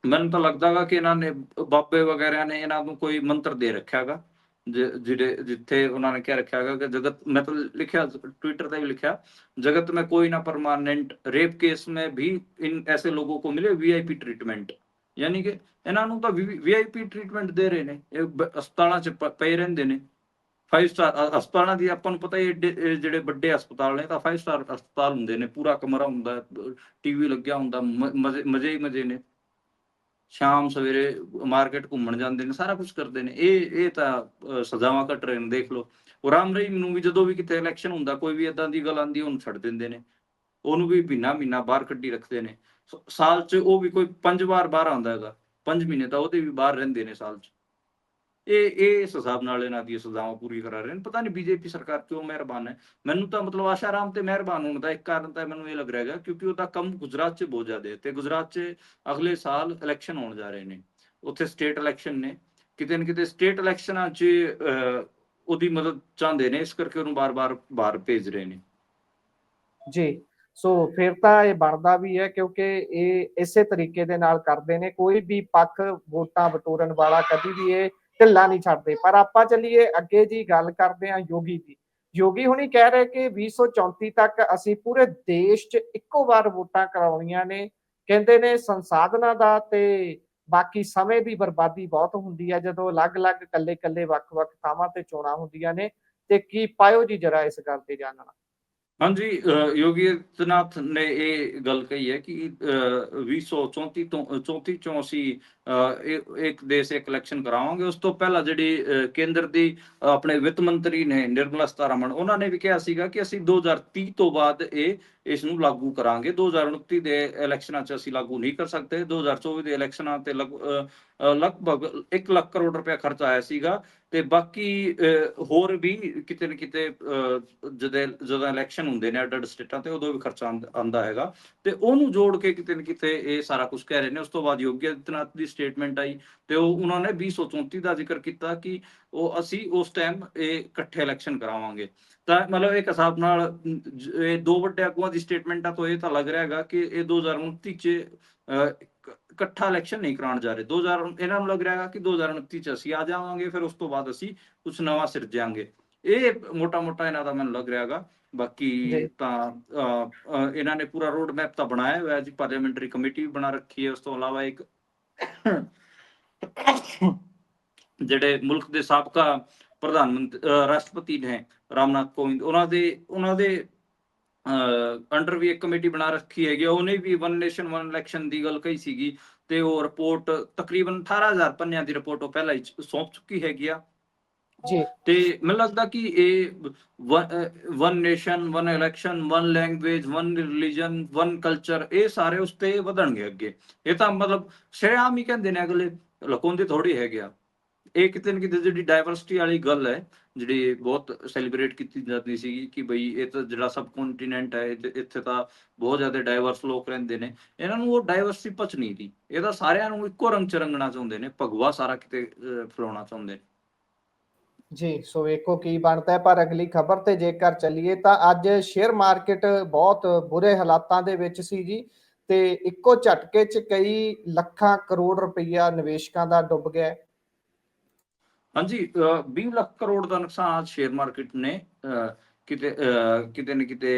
ਮੈਨੂੰ ਤਾਂ ਲੱਗਦਾਗਾ ਕਿ ਇਹਨਾਂ ਨੇ ਬਾਬੇ ਵਗੈਰਾ ਨੇ ਇਹਨਾਂ ਨੂੰ ਕੋਈ ਮੰਤਰ ਦੇ ਰੱਖਿਆਗਾ ਜਿਹੜੇ ਜਿੱਥੇ ਉਹਨਾਂ ਨੇ ਕਿਹਾ ਰੱਖਿਆਗਾ ਕਿ ਜਗਤ ਮੈਂ ਤਾਂ ਲਿਖਿਆ ट्विटर ਤੇ ਵੀ ਲਿਖਿਆ जगत में कोई ना परमानेंट रेप केस में भी इन ऐसे लोगों को मिले वीआईपी ट्रीटमेंट ਯਾਨੀ ਕਿ ਇਹਨਾਂ ਨੂੰ ਤਾਂ ਵੀਆਈਪੀ ਟ੍ਰੀਟਮੈਂਟ ਦੇ ਰਹੇ ਨੇ ਇਹ ਬ- ਹਸਪਤਾਲਾਂ 'ਚ ਪ- ਪਏ ਰਹਿੰਦੇ ਨੇ 5 ਸਟਾਰ ਹਸਪਤਾਲਾਂ ਦੀ ਆਪਾਂ ਨੂੰ ਪਤਾ ਹੀ ਹੈ ਏਡੇ- ਇਹ ਜਿਹੜੇ ਵੱਡੇ ਹਸਪਤਾਲ ਨੇ ਤਾਂ 5 ਸਟਾਰ ਹਸਪਤਾਲ ਹੁੰਦੇ ਨੇ ਪੂਰਾ ਕਮਰਾ ਹੁੰਦਾ ਟੀਵੀ ਲੱਗਿਆ ਹੁੰਦਾ ਮ- ਮਜ਼ੇ ਮਜ਼ੇ ਹੀ ਮਜ਼ੇ ਨੇ ਸ਼ਾਮ ਸਵੇਰੇ ਮਾਰਕੀਟ ਘੁੰਮਣ ਜਾਂਦੇ ਨੇ, ਸਾਰਾ ਕੁਝ ਕਰਦੇ ਨੇ। ਇਹ ਇਹ ਤਾਂ ਸਜ਼ਾਵਾਂ ਕੱਟ ਰਹੇ ਨੇ, ਦੇਖ ਲਓ। ਉਹ ਰਾਮ ਰਹੀਮ ਨੂੰ ਵੀ ਜਦੋਂ ਵੀ ਕਿਤੇ ਇਲੈਕਸ਼ਨ ਹੁੰਦਾ, ਕੋਈ ਵੀ ਇਦਾਂ ਦੀ ਗੱਲ ਆਂਦੀ, ਉਹਨੂੰ ਛੱਡ ਦਿੰਦੇ ਨੇ। ਉਹਨੂੰ ਵੀ ਮਹੀਨਾ ਮਹੀਨਾ ਬਾਹਰ ਕੱਢੀ ਰੱਖਦੇ ਨੇ। ਸਾਲ 'ਚ ਉਹ ਵੀ ਕੋਈ ਪੰਜ ਵਾਰ ਬਾਹਰ ਆਉਂਦਾ ਹੈਗਾ। ਪੰਜ ਮਹੀਨੇ ਤਾਂ ਉਹਦੇ ਵੀ ਬਾਹਰ ਰਹਿੰਦੇ ਨੇ ਸਾਲ 'ਚ। ਇਹ ਇਹ ਇਸ ਹਿਸਾਬ ਨਾਲ ਇਹਨਾਂ ਦੀ ਸਜ਼ਾਵਾਂ ਪੂਰੀ ਕਰਾ ਰਹੇ ਨੇ। ਪਤਾ ਨਹੀਂ ਬੀਜੇਪੀ ਸਰਕਾਰ ਕਿਉਂ ਮਿਹਰਬਾਨ ਹੈ। ਮੈਨੂੰ ਤਾਂ ਮਤਲਬ ਆਸ਼ਾ ਰਾਮ ਤੇ ਮਿਹਰਬਾਨ ਹੋਣ ਦਾ ਇੱਕ ਕਾਰਨ ਤਾਂ ਮੈਨੂੰ ਇਹ ਲੱਗ ਰਿਹਾ ਹੈਗਾ ਕਿਉਂਕਿ ਉਹਦਾ ਕੰਮ ਗੁਜਰਾਤ 'ਚ ਬਹੁਤ ਜ਼ਿਆਦਾ ਹੈ ਤੇ ਗੁਜਰਾਤ 'ਚ ਅਗਲੇ ਸਾਲ ਇਲੈਕਸ਼ਨ ਹੋਣ ਜਾ ਰਹੇ ਨੇ। ਉੱਥੇ ਸਟੇਟ ਇਲੈਕਸ਼ਨ ਨੇ। ਕਿਤੇ ਨਾ ਕਿਤੇ ਸਟੇਟ ਇਲੈਕਸ਼ਨਾਂ 'ਚ ਉਹਦੀ ਮਦਦ ਚਾਹੁੰਦੇ ਨੇ, ਇਸ ਕਰਕੇ ਉਹਨੂੰ ਬਾਰ-ਬਾਰ, ਬਾਹਰ ਭੇਜ ਰਹੇ ਨੇ। ਜੀ, ਸੋ ਫਿਰ ਤਾਂ ਇਹ ਬਣਦਾ ਵੀ ਹੈ ਕਿਉਂਕਿ ਇਹ ਇਸੇ ਤਰੀਕੇ ਦੇ ਨਾਲ ਕਰਦੇ ਨੇ। ਕੋਈ ਵੀ ਪੱਖ ਵੋਟਾਂ ਬਟੋਰਨ ਵਾਲਾ ਕਦੀ ਵੀ ਇਹ ਢਿੱਲਾ ਨਹੀਂ ਛੱਡਦੇ। ਪਰ ਆਪਾਂ ਚੱਲੀਏ ਅੱਗੇ ਜੀ ਗੱਲ ਕਰਦੇ ਹਾਂ ਯੋਗੀ ਦੀ। ਯੋਗੀ ਹੁਣੀ ਕਹਿ ਰਹੇ ਕਿ 2034 ਤੱਕ ਅਸੀਂ ਪੂਰੇ ਦੇਸ਼ 'ਚ ਇੱਕੋ ਵਾਰ ਵੋਟਾਂ ਕਰਾਉਣੀਆਂ ਨੇ। ਕਹਿੰਦੇ ਨੇ ਸੰਸਾਧਨਾਂ ਦਾ ਤੇ ਬਾਕੀ ਸਮੇਂ ਦੀ ਬਰਬਾਦੀ ਬਹੁਤ ਹੁੰਦੀ ਹੈ। ਜਦੋਂ ਅਲੱਗ-ਅਲੱਗ ਕੱਲੇ-ਕੱਲੇ ਵੱਖ-ਵੱਖ ਥਾਵਾਂ ਤੇ ਚੋਣਾਂ ਹੁੰਦੀਆਂ ਨੇ, ਤੇ ਕੀ ਪਾਇਓ ਜੀ ਜਰਾ ਇਸ ਗੱਲ ਤੇ ਜਾਣਨਾ ਹਾਂਜੀ ਅਹ ਯੋਗੀ ਆਦਿੱਤਿਆਨਾਥ ਨੇ ਇਹ ਗੱਲ ਕਹੀ ਹੈ ਕਿ ਅਹ 2034 ਤੋਂ 34 ਚੋਂ ਅਸੀਂ ਇੱਕ ਦੇਸ਼ ਇੱਕ ਇਲੈਕਸ਼ਨ ਕਰਾਵਾਂਗੇ ਉਸ ਤੋਂ ਪਹਿਲਾਂ ਜਿਹੜੀ ਕੇਂਦਰ ਦੀ ਆਪਣੇ ਵਿੱਤ ਮੰਤਰੀ ਨੇ ਨਿਰਮਲਾ ਸੀਤਾਰਮਣ ਉਹਨਾਂ ਨੇ ਵੀ ਕਿਹਾ ਸੀਗਾ ਕਿ ਅਸੀਂ 2030 ਤੋਂ ਬਾਅਦ ਇਹ ਇਸ ਨੂੰ ਲਾਗੂ ਕਰਾਂਗੇ। 2029 ਦੇ ਇਲੈਕਸ਼ਨਾਂ 'ਚ ਅਸੀਂ ਲਾਗੂ ਨਹੀਂ ਕਰ ਸਕਦੇ। 2024 ਦੇ ਇਲੈਕਸ਼ਨਾਂ ਤੇ ਲਗਭਗ 1 ਲੱਖ ਕਰੋੜ ਰੁਪਏ ਖਰਚ ਆਇਆ ਸੀਗਾ ਤੇ ਬਾਕੀ ਹੋਰ ਵੀ ਕਿਤੇ ਨਾ ਕਿਤੇ ਅਹ, ਜਦੋਂ ਜਦੋਂ ਇਲੈਕਸ਼ਨ ਹੁੰਦੇ ਨੇ ਅੱਡ-ਅੱਡ ਸਟੇਟਾਂ ਤੇ ਉਦੋਂ ਵੀ ਖਰਚਾ ਆਂਦ- ਆਂਦਾ ਹੈਗਾ। ਤੇ ਉਹਨੂੰ ਜੋੜ ਕੇ ਕਿਤੇ ਨਾ ਕਿਤੇ ਇਹ ਸਾਰਾ ਕੁਝ ਕਹਿ ਰਹੇ ਨੇ। ਉਸ ਤੋਂ ਬਾਅਦ ਯੋਗੀ ਆਦਿੱਤਿਆਨਾਥ ਦੀ ਸਟੇਟਮੈਂਟ ਆਈ ਤੇ ਉਹ ਉਹਨਾਂ ਨੇ 2034 ਦਾ ਜ਼ਿਕਰ ਕੀਤਾ ਕਿ ਉਹ ਅਸੀਂ ਉਸ ਟਾਈਮ ਇਹ ਇਕੱਠੇ ਇਲੈਕਸ਼ਨ ਕਰਾਵਾਂਗੇ। ਤਾਂ ਮਤਲਬ ਇੱਕ ਹਿਸਾਬ ਨਾਲ ਇਹ ਦੋ ਵੱਡੇ ਆਗੂਆਂ ਦੀ ਸਟੇਟਮੈਂਟਾਂ ਤੋਂ ਇਹ ਤਾਂ ਲੱਗ ਰਿਹਾ ਹੈਗਾ ਕਿ ਇਹ 2029 ਚ ਇਕੱਠਾ ਇਲੈਕਸ਼ਨ ਨਹੀਂ ਕਰਾਉਣ ਜਾ ਰਹੇ। 2000 ਇਹਨਾਂ ਨੂੰ ਲੱਗ ਰਿਹਾ ਹੈਗਾ ਕਿ 2029 ਚ ਅਸੀਂ ਆ ਜਾਵਾਂਗੇ ਫਿਰ ਉਸ ਤੋਂ ਬਾਅਦ ਅਸੀਂ ਕੁਝ ਨਵਾਂ ਸਿਰਜਾਂਗੇ ਇਹ ਮੋਟਾ-ਮੋਟਾ ਇਹਨਾਂ ਦਾ ਮੈਨੂੰ ਲੱਗ ਰਿਹਾ ਹੈਗਾ। ਬਾਕੀ। ਤਾਂ ਇਹਨਾਂ ਨੇ ਪੂਰਾ ਰੋਡ ਮੈਪ ਤਾਂ ਬਣਾਇਆ ਹੋਇਆ ਜੀ ਪਾਰਲੀਮੈਂਟਰੀ ਕਮੇਟੀ ਵੀ ਬਣਾ ਰੱਖੀ ਹੈ ਉਸ ਤੋਂ ਇਲਾਵਾ ਇੱਕ ਜਿਹੜੇ ਮੁਲਕ ਦੇ ਸਾਬਕਾ ਪ੍ਰਧਾਨ ਮੰਤਰੀ ਰਾਸ਼ਟਰਪਤੀ ਨੇ ਰਾਮਨਾਥ ਕੋਵਿੰਦ ਉਹਨਾਂ ਦੇ ਉਹਨਾਂ ਦੇ ਅੰਡਰ ਵੀ ਇੱਕ ਕਮੇਟੀ ਬਣਾ ਰੱਖੀ ਹੈਗੀ ਆ, ਉਹਨੇ ਵੀ ਵਨ ਨੇਸ਼ਨ ਵਨ ਇਲੈਕਸ਼ਨ ਦੀ ਗੱਲ ਕਹੀ ਸੀਗੀ ਤੇ ਉਹ ਰਿਪੋਰਟ ਤਕਰੀਬਨ 18000 ਪੰਨਿਆਂ ਦੀ ਰਿਪੋਰਟ ਉਹ ਪਹਿਲਾਂ ਹੀ ਸੌਂਪ ਚੁੱਕੀ ਹੈਗੀ ਆ। ਜੀ। ਤੇ ਮੈਨੂੰ ਲੱਗਦਾ ਕਿ ਇਹ one nation one election one language one religion one culture ਇਹ ਸਾਰੇ ਉਸ ਤੇ ਵਧਣਗੇ ਅੱਗੇ। ਇਹ ਤਾਂ ਮਤਲਬ ਸ਼ਰੇਆਮ ਹੀ ਕਹਿੰਦੇ ਨੇ ਅਗਲੇ ਲੁਕਾਉਂਦੇ ਥੋੜੀ ਹੈਗੇ ਆ। ਇਹ ਕਿਤੇ ਨਾ ਕਿਤੇ ਜਿਹੜੀ ਡਾਈਵਰਸਿਟੀ ਵਾਲੀ ਗੱਲ ਹੈ ਜਿਹੜੀ ਬਹੁਤ ਸੈਲੀਬ੍ਰੇਟ ਕੀਤੀ ਜਾਂਦੀ ਸੀਗੀ ਕਿ ਬਈ ਇਹ ਤਾਂ ਜਿਹੜਾ ਸਬ ਕੰਟੀਨੈਂਟ ਹੈ ਇੱਥੇ ਤਾਂ ਬਹੁਤ ਜ਼ਿਆਦਾ ਡਾਈਵਰਸ ਲੋਕ ਰਹਿੰਦੇ ਨੇ। ਇਹਨਾਂ ਨੂੰ ਉਹ ਡਾਈਵਰਸਿਟੀ ਪਚ ਨਹੀਂ ਦੀ ਇਹ ਤਾਂ ਸਾਰਿਆਂ ਨੂੰ ਇੱਕੋ ਰੰਗ ਚ ਰੰਗਣਾ ਚਾਹੁੰਦੇ ਨੇ ਭਗਵਾ ਸਾਰਾ ਕਿਤੇ ਅਹ, ਫੈਲਾਉਣਾ ਚਾਹੁੰਦੇ ਨੇ। ਜੀ, ਸੋ ਵੇਖੋ ਕੀ ਬਣਦਾ ਹੈ, ਪਰ ਅਗਲੀ ਖਬਰ ਤੇ ਜੇਕਰ ਚੱਲੀਏ ਤਾਂ ਅੱਜ ਸ਼ੇਅਰ ਮਾਰਕੀਟ ਬਹੁਤ ਬੁਰੇ ਹਾਲਾਤਾਂ ਦੇ ਵਿੱਚ ਸੀ ਜੀ ਤੇ ਇੱਕੋ ਝਟਕੇ 'ਚ ਕਈ ਲੱਖਾਂ ਕਰੋੜ ਰੁਪਈਆ ਨਿਵੇਸ਼ਕਾਂ ਦਾ ਡੁੱਬ ਗਿਆ ਹਾਂਜੀ, ਅਹ 20 ਲੱਖ ਕਰੋੜ ਦਾ ਨੁਕਸਾਨ ਅੱਜ ਸ਼ੇਅਰ ਮਾਰਕੀਟ ਨੇ ਕਿਤੇ ਕਿਤੇ ਨਾ ਕਿਤੇ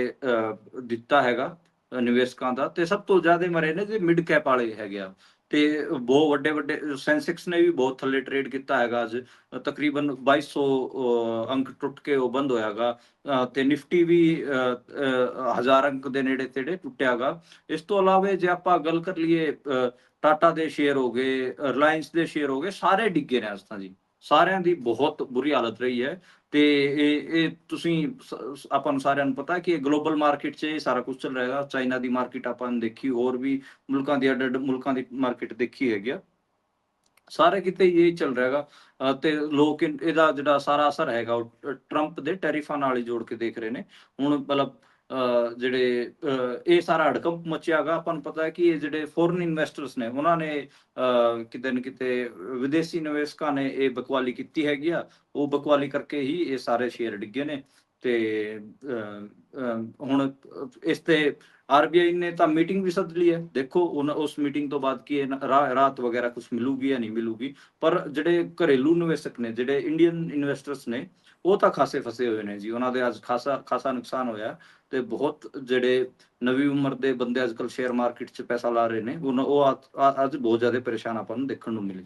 ਦਿੱਤਾ ਹੈਗਾ ਨਿਵੇਸ਼ਕਾਂ ਦਾ ਤੇ ਸਭ ਤੋਂ ਜ਼ਿਆਦਾ ਮਰੇ ਨੇ ਜੇ ਮਿਡ ਕੈਪ ਵਾਲੇ ਹੈਗੇ ਆ। ਤੇ ਬਹੁਤ ਵੱਡੇ ਵੱਡੇ ਸੈਂਸੈਕਸ ਨੇ ਵੀ ਬਹੁਤ ਥੱਲੇ ਟ੍ਰੇਡ ਕੀਤਾ ਹੈਗਾ ਅੱਜ। ਤਕਰੀਬਨ 2200 ਅਹ, ਅੰਕ ਟੁੱਟ ਕੇ ਉਹ ਬੰਦ ਹੋਇਆਗਾ ਅਹ, ਤੇ ਨਿਫਟੀ ਵੀ ਅਹ, ਅਹ, ਹਜ਼ਾਰ ਅੰਕ ਦੇ ਨੇੜੇ ਤੇੜੇ ਟੁੱਟਿਆਗਾ ਇਸ ਤੋਂ ਇਲਾਵਾ ਜੇ ਆਪਾਂ ਗੱਲ ਕਰ ਲਈਏ ਅਹ, ਟਾਟਾ ਦੇ ਸ਼ੇਅਰ ਹੋ ਗਏ ਰਿਲਾਇੰਸ ਦੇ ਸ਼ੇਅਰ ਹੋ ਗਏ ਸਾਰੇ ਡਿੱਗੇ ਨੇ ਅੱਜ ਤਾਂ ਜੀ। ਸਾਰਿਆਂ ਦੀ ਬਹੁਤ ਬੁਰੀ ਹਾਲਤ ਰਹੀ ਹੈ। ਤੇ ਇਹ ਇਹ ਤੁਸੀਂ ਆਪਾਂ ਨੂੰ ਸਾਰਿਆਂ ਨੂੰ ਪਤਾ ਕਿ ਗਲੋਬਲ ਮਾਰਕੀਟ 'ਚ ਇਹ ਸਾਰਾ ਕੁਝ ਚੱਲ ਰਿਹਾ, ਚਾਈਨਾ ਦੀ ਮਾਰਕੀਟ ਆਪਾਂ ਨੇ ਦੇਖੀ, ਹੋਰ ਵੀ ਮੁਲਕਾਂ ਦੀ ਅੱਡ ਅੱਡ ਮੁਲਕਾਂ ਦੀ ਮਾਰਕੀਟ ਦੇਖੀ ਹੈਗੀ ਆ। ਸਾਰੇ ਕਿਤੇ ਇਹ ਚੱਲ ਰਿਹਾ ਹੈਗਾ ਤੇ ਲੋਕ ਇਹਦਾ ਜਿਹੜਾ ਸਾਰਾ ਅਸਰ ਹੈਗਾ, ਉਹ ਟਰੰਪ ਦੇ ਟੈਰਿਫਾਂ ਨਾਲ ਹੀ ਜੋੜ ਕੇ ਦੇਖ ਰਹੇ ਨੇ। ਹੁਣ ਮਤਲਬ ਜਿਹੜੇ ਅਹ, ਇਹ ਸਾਰਾ ਹੜਕੰਪ ਮਚਿਆਗਾ ਆਪਾਂ ਨੂੰ ਪਤਾ ਹੈ ਕਿ ਇਹ ਜਿਹੜੇ ਫੋਰਨ ਇਨਵੈਸਟਰਸ ਨੇ ਉਹਨਾਂ ਨੇ ਕਿਤੇ ਨਾ ਕਿਤੇ ਵਿਦੇਸ਼ੀ ਨਿਵੇਸ਼ਕਾਂ ਨੇ ਇਹ ਬਕਵਾਲੀ ਕੀਤੀ ਹੈਗੀ ਆ। ਉਹ ਬਕਵਾਲੀ ਕਰਕੇ ਹੀ ਇਹ ਸਾਰੇ ਸ਼ੇਅਰ ਡਿੱਗੇ ਨੇ। ਤੇ ਹੁਣ ਇਸ ਤੇ ਆਰਬੀਆਈ ਨੇ ਤਾਂ ਮੀਟਿੰਗ ਵੀ ਸੱਦ ਲਈ ਹੈ। ਦੇਖੋ ਉਨ- ਉਸ ਮੀਟਿੰਗ ਤੋਂ ਬਾਅਦ ਕੀ ਰਾਤ ਵਗੈਰਾ ਕੁਝ ਮਿਲੂਗੀ ਜਾਂ ਨਹੀਂ ਮਿਲੂਗੀ। ਪਰ ਜਿਹੜੇ ਘਰੇਲੂ ਨਿਵੇਸ਼ਕ ਨੇ ਜਿਹੜੇ ਇੰਡੀਅਨ ਇਨਵੈਸਟਰਸ ਨੇ ਉਹ ਤਾਂ ਖਾਸੇ ਫਸੇ ਹੋਏ ਨੇ ਜੀ। ਉਹਨਾਂ ਦੇ ਅੱਜ ਖਾਸਾ ਖਾਸਾ ਨੁਕਸਾਨ ਹੋਇਆ ਤੇ ਬਹੁਤ ਜਿਹੜੇ ਨਵੀਂ ਉਮਰ ਦੇ ਬੰਦੇ ਅੱਜਕੱਲ ਸ਼ੇਅਰ ਮਾਰਕੀਟ 'ਚ ਪੈਸਾ ਲਾ ਰਹੇ ਨੇ, ਉਹ ਅੱਜ ਬਹੁਤ ਜ਼ਿਆਦਾ ਪਰੇਸ਼ਾਨ ਆਪਾਂ ਨੂੰ ਦੇਖਣ ਨੂੰ ਮਿਲੇ।